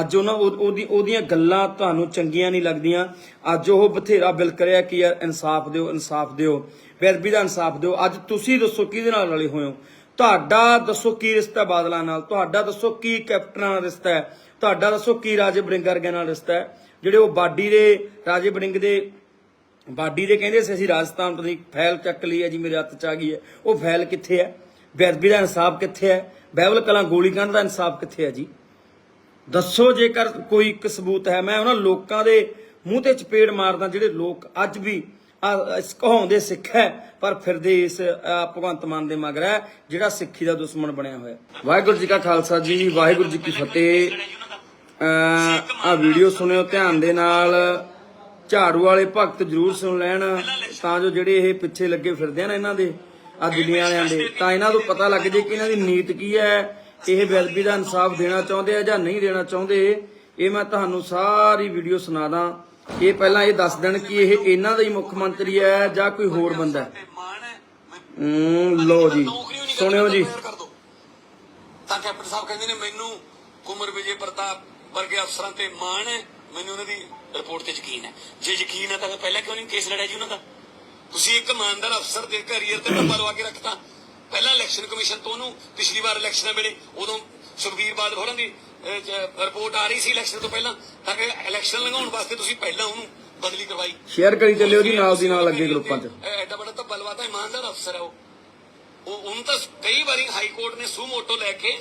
ਅੱਜ ਉਹਨਾਂ ਉਹ- ਉਹਦੀ ਉਹਦੀਆਂ ਗੱਲਾਂ ਤੁਹਾਨੂੰ ਚੰਗੀਆਂ ਨਹੀਂ ਲੱਗਦੀਆਂ। ਅੱਜ ਉਹ ਬਥੇਰਾ ਬਿਲ ਕਰਿਆ ਕਿ ਯਾਰ ਇਨਸਾਫ ਦਿਓ ਇਨਸਾਫ ਦਿਓ। ਬੇਅਦਬੀ ਦਾ ਇਨਸਾਫ ਦਿਓ। ਅੱਜ ਤੁਸੀਂ ਦੱਸੋ ਕਿਹਦੇ ਨਾਲ ਰਲੇ ਹੋਏ ਹੋ? ਤੁਹਾਡਾ ਦੱਸੋ ਕੀ ਰਿਸ਼ਤਾ ਬਾਦਲਾਂ ਨਾਲ? ਤੁਹਾਡਾ ਦੱਸੋ ਕੀ ਕੈਪਟਨਾਂ ਨਾਲ ਰਿਸ਼ਤਾ ਹੈ? ਤੁਹਾਡਾ ਦੱਸੋ ਕੀ ਰਾਜੇ ਬਰਿੰਗ ਵਰਗਿਆਂ ਨਾਲ ਰਿਸ਼ਤਾ ਹੈ? ਜਿਹੜੇ ਉਹ ਬਾਡੀ ਦੇ, ਰਾਜੇ ਬਰਿੰਗ ਦੇ, ਬਾਡੀ ਦੇ ਕਹਿੰਦੇ ਸੀ, ਅਸੀਂ ਰਾਜਸਥਾਨ ਤੋਂ ਦੀ ਫਾਈਲ ਚੱਕ ਲਈ ਹੈ ਜੀ, ਮੇਰੇ ਹੱਥ 'ਚ ਆ ਗਈ ਹੈ। ਉਹ ਫਾਈਲ ਕਿੱਥੇ ਹੈ? ਬੇਅਦਬੀ ਦਾ ਇਨਸਾਫ ਕਿੱਥੇ ਹੈ? ਬਾਈਬਲ ਕਲਾਂ ਗੋਲੀकांड ਦਾ ਇਨਸਾਫ ਕਿੱਥੇ ਹੈ ਜੀ? ਦੱਸੋ ਜੇਕਰ ਕੋਈ ਇੱਕ ਸਬੂਤ ਹੈ, ਮੈਂ ਉਹਨਾਂ ਲੋਕਾਂ ਦੇ ਮੂੰਹ ਤੇ ਚਪੇੜ ਮਾਰਦਾ ਜਿਹੜੇ ਲੋਕ ਅੱਜ ਵੀ ਇਸ ਕਹਾਉਂਦੇ ਸਿੱਖ ਹੈ, ਪਰ ਫਿਰਦੇ ਇਸ ਭਗਵੰਤ ਮਾਨ ਦੇ ਮਗਰ ਹੈ, ਜਿਹੜਾ ਸਿੱਖੀ ਦਾ ਦੁਸ਼ਮਣ ਬਣਿਆ ਹੋਇਆ ਵਾਹਿਗੁਰੂ ਜੀ ਕਾ ਖਾਲਸਾ ਜੀ, ਵਾਹਿਗੁਰੂ ਜੀ ਕੀ ਫਤਿਹ। ਆ ਵੀਡੀਓ ਸੁਣਿਓ, ਧਿਆਨ ਦੇ ਨਾਲ ਝਾੜੂ ਵਾਲੇ ਭਗਤ ਜਰੂਰ ਸੁਣ ਲੈਣ, ਤਾਂ ਜੋ ਜਿਹੜੇ ਇਹ ਪਿੱਛੇ ਲੱਗੇ ਫਿਰਦੇ ਆ ਨਾ ਇਹਨਾਂ ਦੇ ਆ ਦਿੱਲੀ ਵਾਲਿਆਂ ਦੇ, ਤਾਂ ਇਹਨਾਂ ਨੂੰ ਪਤਾ ਲੱਗ ਜੇ ਕਿ ਇਹਨਾਂ ਦੀ ਨੀਤ ਕੀ ਹੈ। ਇਹ ਬੇਅਦਬੀ ਦਾ ਇਨਸਾਫ ਦੇਣਾ ਚਾਹੁੰਦੇ ਆ ਜਾਂ ਨਹੀਂ ਦੇਣਾ ਚਾਹੁੰਦੇ, ਇਹ ਮੈਂ ਤੁਹਾਨੂੰ ਸਾਰੀ ਵੀਡੀਓ ਸੁਣਾ ਦਾਂ। ਇਹ ਪਹਿਲਾਂ ਇਹ ਦੱਸ ਦੇਣ ਕਿ ਇਹ ਇਹਨਾਂ ਦਾ ਹੀ ਮੁੱਖ ਮੰਤਰੀ ਹੈ ਜਾਂ ਕੋਈ ਹੋਰ ਬੰਦਾ ਹੈ? ਹੂੰ ਲੋ ਜੀ, ਸੁਣਿਓ ਜੀ। ਤਾਂ ਕੈਪਟਨ ਸਾਹਿਬ ਕਹਿੰਦੇ ਨੇ, ਮੈਨੂੰ ਕੁਮਰ ਵਿਜੇ ਪ੍ਰਤਾਪ ਵਰਗੇ ਅਫਸਰਾਂ ਤੇ ਮਾਣ ਹੈ, ਮੈਨੂੰ ਉਹਨਾਂ ਦੀ ਰਿਪੋਰਟ ਤੇ ਯਕੀਨ ਹੈ। ਜੇ ਯਕੀਨ ਹੈ ਤਾਂ ਪਹਿਲਾਂ ਕਿਉਂ ਨਹੀਂ ਕੇਸ ਲੜਿਆ ਜੀ ਉਹਨਾਂ ਦਾ? ਤੁਸੀਂ ਇੱਕ ਇਮਾਨਦਾਰ ਅਫਸਰ ਦੇ ਕੈਰੀਅਰ ਤੇ ਨੰਬਰ ਕੇ ਰੱਖਤਾ। ਪਹਿਲਾਂ ਇਲੈਕਸ਼ਨ ਕਮਿਸ਼ਨ ਤੋਂ ਉਹਨੂੰ ਪਿਛਲੀ ਵਾਰ ਇਲੈਕਸ਼ਨਾਂ ਵੇਲੇ ਉਦੋਂ ਸੁਖਬੀਰ ਬਾਦਲ ਹੋਰਾਂ ਦੀ ਰਿਪੋਰਟ ਆ ਰਹੀ ਸੀ ਇਲੈਕਸ਼ਨ ਤੋਂ ਪਹਿਲਾਂ ਤਾਂ ਕਿ ਇਲੈਕਸ਼ਨ ਲੰਘਾਉਣ ਵਾਸਤੇ ਤੁਸੀਂ ਪਹਿਲਾਂ ਉਹਨੂੰ ਬਦਲੀ ਕਰਵਾਈ। ਸ਼ੇਅਰ ਕਰੀ ਚੱਲਿਓ ਜੀ ਨਾਲ ਦੀ ਨਾਲ ਅੱਗੇ ਗਰੁੱਪਾਂ 'ਚ। ਐਡਾ ਬੜਾ ਤਾਂ ਬਲਵਾਤਾ ਇਮਾਨਦਾਰ ਅਫਸਰ ਹੈ ਉਹ। ਉਹ ਉਹਨੂੰ ਤਾਂ ਕਈ ਵਾਰੀ ਹਾਈ ਕੋਰਟ ਨੇ ਸੂ ਮੋਟੋ ਲੈ ਕੇ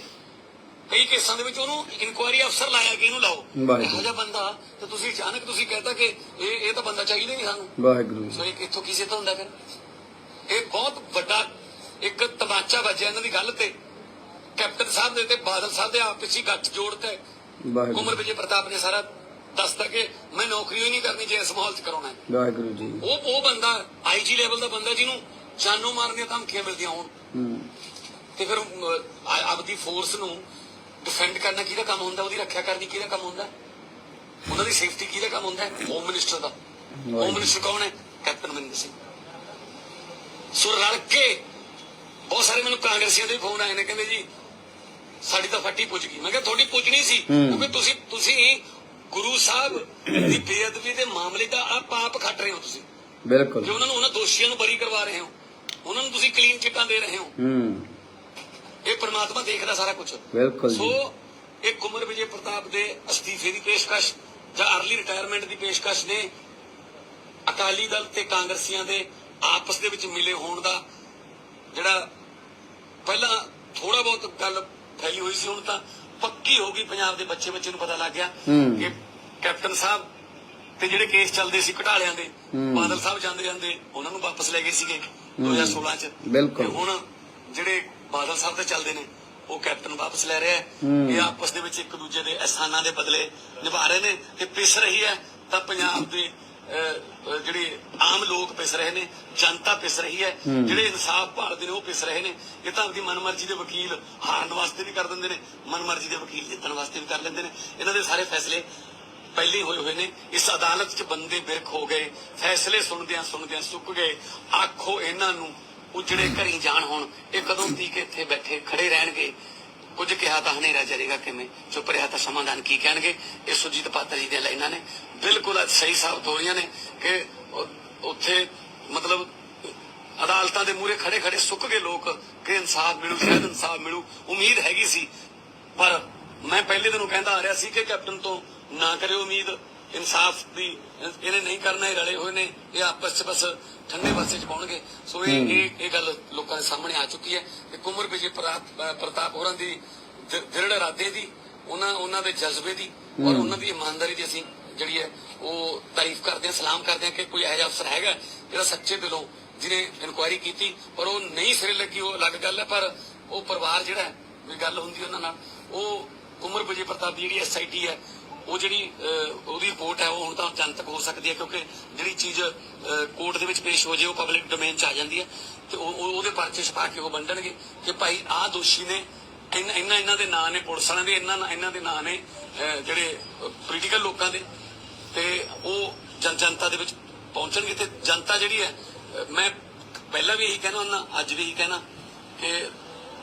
ਕਈ ਕੇਸਾਂ ਦੇ ਵਿੱਚ ਉਹਨੂੰ ਇਨਕੁਆਇਰੀ ਅਫਸਰ ਲਾਇਆ ਕਿ ਇਹਨੂੰ ਲਾਓ। ਇਹੋ ਜਿਹਾ ਬੰਦਾ ਤੇ ਤੁਸੀਂ ਅਚਾਨਕ ਤੁਸੀਂ ਕਹਤਾ ਕਿ ਇਹ ਇਹ ਤਾਂ ਬੰਦਾ ਚਾਹੀਦਾ ਨਹੀਂ ਸਾਨੂੰ। ਵਾਹਿਗੁਰੂ ਸੋ ਇਹ ਕਿੱਥੋਂ ਕਿਸੇ ਤੋਂ ਹੁੰਦਾ ਫਿਰ? ਇਹ ਬਹੁਤ ਵੱਡਾ ਇੱਕ ਤਮਾਚਾ ਵੱਜਿਆ ਇਹਨਾਂ ਦੀ ਗੱਲ ਤੇ। ਕੈਪਟਨ ਸਾਹਿਬ ਦੇ ਤੇ ਬਾਦਲ ਸਾਹਿਬ ਦੇ ਆਪਸ ਵਿੱਚ ਗੱਠ ਵਾਹਿਗੁਰੂ। ਕੁਮਰ ਵਿਜੇ ਪ੍ਰਤਾਪ ਨੇ ਸਾਰਾ ਦੱਸਤਾ ਕਿ ਮੈਂ ਨੌਕਰੀ ਹੀ ਨਹੀਂ ਕਰਨੀ ਜੇ ਇਸ ਮਾਹੌਲ 'ਚ ਕਰਾਉਣਾ ਹੈ। ਵਾਹਿਗੁਰੂ ਜੀ। ਉਹ ਉਹ ਬੰਦਾ ਆਈਜੀ ਲੈਵਲ ਦਾ ਬੰਦਾ ਜਿਹਨੂੰ ਜਾਨੋਂ ਮਾਰਨ ਦੀਆਂ ਧਮਕੀਆਂ ਮਿਲਦੀਆਂ ਹੋਣ। ਤੇ ਫਿਰ ਆਪਦੀ ਫੋਰਸ ਨੂੰ ਡਿਫੈਂਡ ਕਰਨਾ ਕਿਹਦਾ ਕੰਮ ਹੁੰਦਾ? ਉਹਦੀ ਰੱਖਿਆ ਕਰਨੀ ਕਿਹਦਾ ਕੰਮ ਹੁੰਦਾ? ਉਹਨਾਂ ਦੀ ਸੇਫਟੀ ਕਿਹਦਾ ਕੰਮ ਹੁੰਦਾ? ਹੋਮ ਮਿਨਿਸਟਰ ਦਾ। ਹੋਮ ਮਿਨਿਸਟਰ ਕੌਣ ਹੈ? ਕੈਪਟਨ ਅਮਰਿੰਦਰ ਸਿੰਘ। ਸੋ ਰਲ ਕੇ ਬਹੁਤ ਸਾਰੇ ਮੈਨੂੰ ਕਾਂਗਰਸੀਆਂ ਦੇ ਫੋਨ ਆਏ ਨੇ ਕਹਿੰਦੇ ਜੀ ਸਾਡੀ ਤਾਂ ਫੱਟੀ ਪੁੱਜ ਗਈ। ਮੈਂ ਕਿਹਾ ਤੁਹਾਡੀ ਪੁੱਜਣੀ ਸੀ। ਕਿਉਂਕਿ ਤੁਸੀਂ ਤੁਸੀਂ ਗੁਰੂ ਸਾਹਿਬ ਦੀ ਬੇਅਦਬੀ ਦੇ ਮਾਮਲੇ ਦਾ ਆਪ ਆਪ ਖੱਟ ਰਹੇ ਹੋ ਤੁਸੀਂ। ਬਿਲਕੁਲ। ਜੇ ਉਹਨਾਂ ਨੂੰ ਉਹਨਾਂ ਦੋਸ਼ੀਆਂ ਨੂੰ ਬਰੀ ਕਰਵਾ ਰਹੇ ਹੋ ਉਹਨਾਂ ਨੂੰ ਤੁਸੀਂ ਕਲੀਨ ਚਿੱਟਾਂ ਦੇ ਰਹੇ ਹੋ। ਹੂੰ। ਇਹ ਪ੍ਰਮਾਤਮਾ ਦੇਖਦਾ ਸਾਰਾ ਕੁਝ ਬਿਲਕੁਲ ਸੋ ਇਹ ਕੁਮਰ ਵਿਜੇ ਪ੍ਰਤਾਪ ਦੇ ਅਸਤੀਫੇ ਦੀ ਪੇਸ਼ਕਸ਼ ਜਾਂ ਅਰਲੀ ਰਿਟਾਇਰਮੈਂਟ ਦੀ ਪੇਸ਼ਕਸ਼ ਨੇ ਅਕਾਲੀ ਦਲ ਤੇ ਕਾਂਗਰਸੀਆਂ ਦੇ ਆਪਸ ਦੇ ਵਿੱਚ ਮਿਲੇ ਹੋਣ ਦਾ ਜਿਹੜਾ ਪਹਿਲਾਂ ਥੋੜਾ ਬਹੁਤ ਗੱਲ ਫੈਲੀ ਹੋਈ ਸੀ ਹੁਣ ਤਾਂ ਪੱਕੀ ਹੋ ਗਈ ਪੰਜਾਬ ਦੇ ਬੱਚੇ ਬੱਚੇ ਨੂੰ ਪਤਾ ਲੱਗ ਗਿਆ। ਕਿ ਕੈਪਟਨ ਸਾਹਿਬ ਤੇ ਜਿਹੜੇ ਕੇਸ ਚੱਲਦੇ ਸੀ ਘਟਾਲਿਆਂ ਦੇ। ਬਾਦਲ ਸਾਹਿਬ ਜਾਂਦੇ ਜਾਂਦੇ ਉਹਨਾਂ ਨੂੰ ਵਾਪਸ ਲੈ ਗਏ ਸੀਗੇ 2016 ਚ ਬਿਲਕੁਲ। ਹੁਣ ਜਿਹੜੇ ਬਾਦਲ ਸਾਹਿਬ ਤੇ ਚੱਲਦੇ ਨੇ ਉਹ ਕੈਪਟਨ ਵਾਪਸ ਲੈ ਰਿਹਾ ਹੈ। ਇਹ ਆਪਸ ਦੇ ਵਿੱਚ ਇੱਕ ਦੂਜੇ ਦੇ ਅਹਿਸਾਨਾਂ ਦੇ ਬਦਲੇ ਨਿਭਾ ਰਹੇ ਨੇ ਤੇ ਪਿਸ ਰਹੀ ਹੈ ਤਾਂ ਪੰਜਾਬ ਦੇ ਜਿਹੜੇ ਆਮ ਲੋਕ ਪਿਸ ਰਹੇ ਨੇ ਜਨਤਾ ਪਿਸ ਰਹੀ ਹੈ। ਜਿਹੜੇ ਇਨਸਾਫ ਭਾਲਦੇ ਨੇ ਉਹ ਪਿਸ ਰਹੇ ਨੇ। ਇਹ ਤਾਂ ਆਪਦੀ ਮਨਮਰਜ਼ੀ ਦੇ ਵਕੀਲ ਹਾਰਨ ਵਾਸਤੇ ਵੀ ਕਰ ਦਿੰਦੇ ਨੇ ਮਨਮਰਜ਼ੀ ਦੇ ਵਕੀਲ ਜਿੱਤਣ ਵਾਸਤੇ ਵੀ ਕਰ ਲੈਂਦੇ ਨੇ। ਇਹਨਾਂ ਦੇ ਸਾਰੇ ਫੈਸਲੇ ਪਹਿਲੇ ਹੋਏ ਹੋਏ ਨੇ। ਇਸ ਅਦਾਲਤ 'ਚ ਬੰਦੇ ਬਿਰਖ ਹੋ ਗਏ ਫੈਸਲੇ ਸੁਣਦਿਆਂ ਸੁਣਦਿਆਂ ਸੁੱਕ ਗਏ। ਆਖੋ ਇਹਨਾਂ ਨੂੰ ਉਜੜੇ ਘਰੀ ਜਾਣ ਹੁਣ ਇਹ ਕਦੋਂ ਤੀਕ ਇੱਥੇ ਬੈਠੇ ਖੜੇ ਰਹਿਣਗੇ? ਕੁਝ ਕਿਹਾ ਤਾਂ ਹਨੇਰਾ ਜਰੇਗਾ ਕਿਵੇਂ ਚੁੱਪ ਰਿਹਾ ਤਾਂ ਸਮਾਧਾਨ ਕੀ ਕਹਿਣਗੇ? ਇਹ ਸੁਜੀਤ ਪਾਤਰ ਜੀ ਦੀਆਂ ਲਾਈਨਾਂ ਨੇ। ਬਿਲਕੁਲ ਅੱਜ ਸਹੀ ਸਾਬਤ ਹੋ ਰਹੀਆਂ ਨੇ ਕਿ ਉੱਥੇ ਮਤਲਬ ਅਦਾਲਤਾਂ ਦੇ ਮੂਹਰੇ ਖੜੇ ਖੜੇ ਸੁੱਕ ਗਏ ਲੋਕ ਕਿ ਇਨਸਾਫ ਮਿਲੂ, ਸ਼ਾਇਦ ਇਨਸਾਫ ਮਿਲੂ। ਉਮੀਦ ਹੈਗੀ ਸੀ, ਪਰ ਮੈਂ ਪਹਿਲੇ ਦਿਨੋਂ ਕਹਿੰਦਾ ਆ ਰਿਹਾ ਸੀ ਕਿ ਕੈਪਟਨ ਤੋਂ ਨਾ ਕਰਿਓ ਉਮੀਦ। ਇਨਸਾਫ ਦੀ ਇਹਨੇ ਨਹੀਂ ਕਰਨਾ, ਇਹ ਰਲੇ ਹੋਏ ਨੇ, ਇਹ ਆਪਸ ਚ ਬਸ ਠੰਡੇ ਪਾਸੇ ਚ ਪਾਉਣਗੇ। ਸੋ ਇਹ ਇਹ ਇਹ ਗੱਲ ਲੋਕਾਂ ਦੇ ਸਾਹਮਣੇ ਆ ਚੁੱਕੀ ਹੈ ਕਿ ਕੁਮਰ ਵਿਜੇ ਪ੍ਰਤਾਪ ਹੋਰਾਂ ਦੀ ਦ੍ਰਿੜ ਇਰਾਦੇ ਦੀ ਉਹਨਾਂ ਉਹਨਾਂ ਦੇ ਜਜ਼ਬੇ ਦੀ ਔਰ ਉਹਨਾਂ ਦੀ ਇਮਾਨਦਾਰੀ ਦੀ ਅਸੀਂ ਜਿਹੜੀ ਹੈ ਉਹ ਤਾਰੀਫ ਕਰਦੇ ਹਾਂ ਸਲਾਮ ਕਰਦੇ ਹਾਂ ਕਿ ਕੋਈ ਇਹੋ ਜਿਹਾ ਅਫਸਰ ਹੈਗਾ ਜਿਹੜਾ ਸੱਚੇ ਦਿਲੋਂ ਜਿਹਨੇ ਇਨਕੁਆਇਰੀ ਕੀਤੀ ਪਰ ਉਹ ਨਹੀਂ ਸਿਰੇ ਲੱਗੀ ਉਹ ਅਲੱਗ ਗੱਲ ਹੈ ਪਰ ਉਹ ਪਰਿਵਾਰ ਜਿਹੜਾ ਵੀ ਗੱਲ ਹੁੰਦੀ ਉਹਨਾਂ ਨਾਲ ਉਹ ਕੁਮਰ ਵਿਜੇ ਪ੍ਰਤਾਪ ਦੀ ਜਿਹੜੀ ਐਸਆਈਟੀ ਹੈ ਉਹ ਜਿਹੜੀ ਉਹਦੀ ਰਿਪੋਰਟ ਹੈ, ਉਹ ਹੁਣ ਤਾਂ ਜਨਤਕ ਹੋ ਸਕਦੀ ਹੈ ਕਿਉਂਕਿ ਜਿਹੜੀ ਚੀਜ਼ ਕੋਰਟ ਦੇ ਵਿੱਚ ਪੇਸ਼ ਹੋ ਜੇ, ਉਹ ਪਬਲਿਕ ਡੋਮੇਨ 'ਚ ਆ ਜਾਂਦੀ ਹੈ। ਤੇ ਉਹ ਉਹਦੇ ਪਰਚੇ ਛਪਾ ਕੇ ਉਹ ਵੰਡਣਗੇ ਕਿ ਭਾਈ ਆਹ ਦੋਸ਼ੀ ਨੇ ਇਹਨਾਂ ਇੰਨਾ ਇਹਨਾਂ ਦੇ ਨਾਂ ਨੇ, ਪੁਲਿਸ ਵਾਲਿਆਂ ਦੇ ਇਹਨਾਂ ਇਹਨਾਂ ਦੇ ਨਾਂ ਨੇ ਜਿਹੜੇ ਪੋਲੀਟੀਕਲ ਲੋਕਾਂ ਦੇ। ਤੇ ਉਹ ਜਨ, ਜਨਤਾ ਦੇ ਵਿੱਚ ਪਹੁੰਚਣਗੇ ਤੇ ਜਨਤਾ ਜਿਹੜੀ ਹੈ ਮੈਂ ਪਹਿਲਾਂ ਵੀ ਇਹੀ ਕਹਿਣਾ ਹੁੰਦਾ ਅੱਜ ਵੀ ਇਹੀ ਕਹਿਣਾ ਕਿ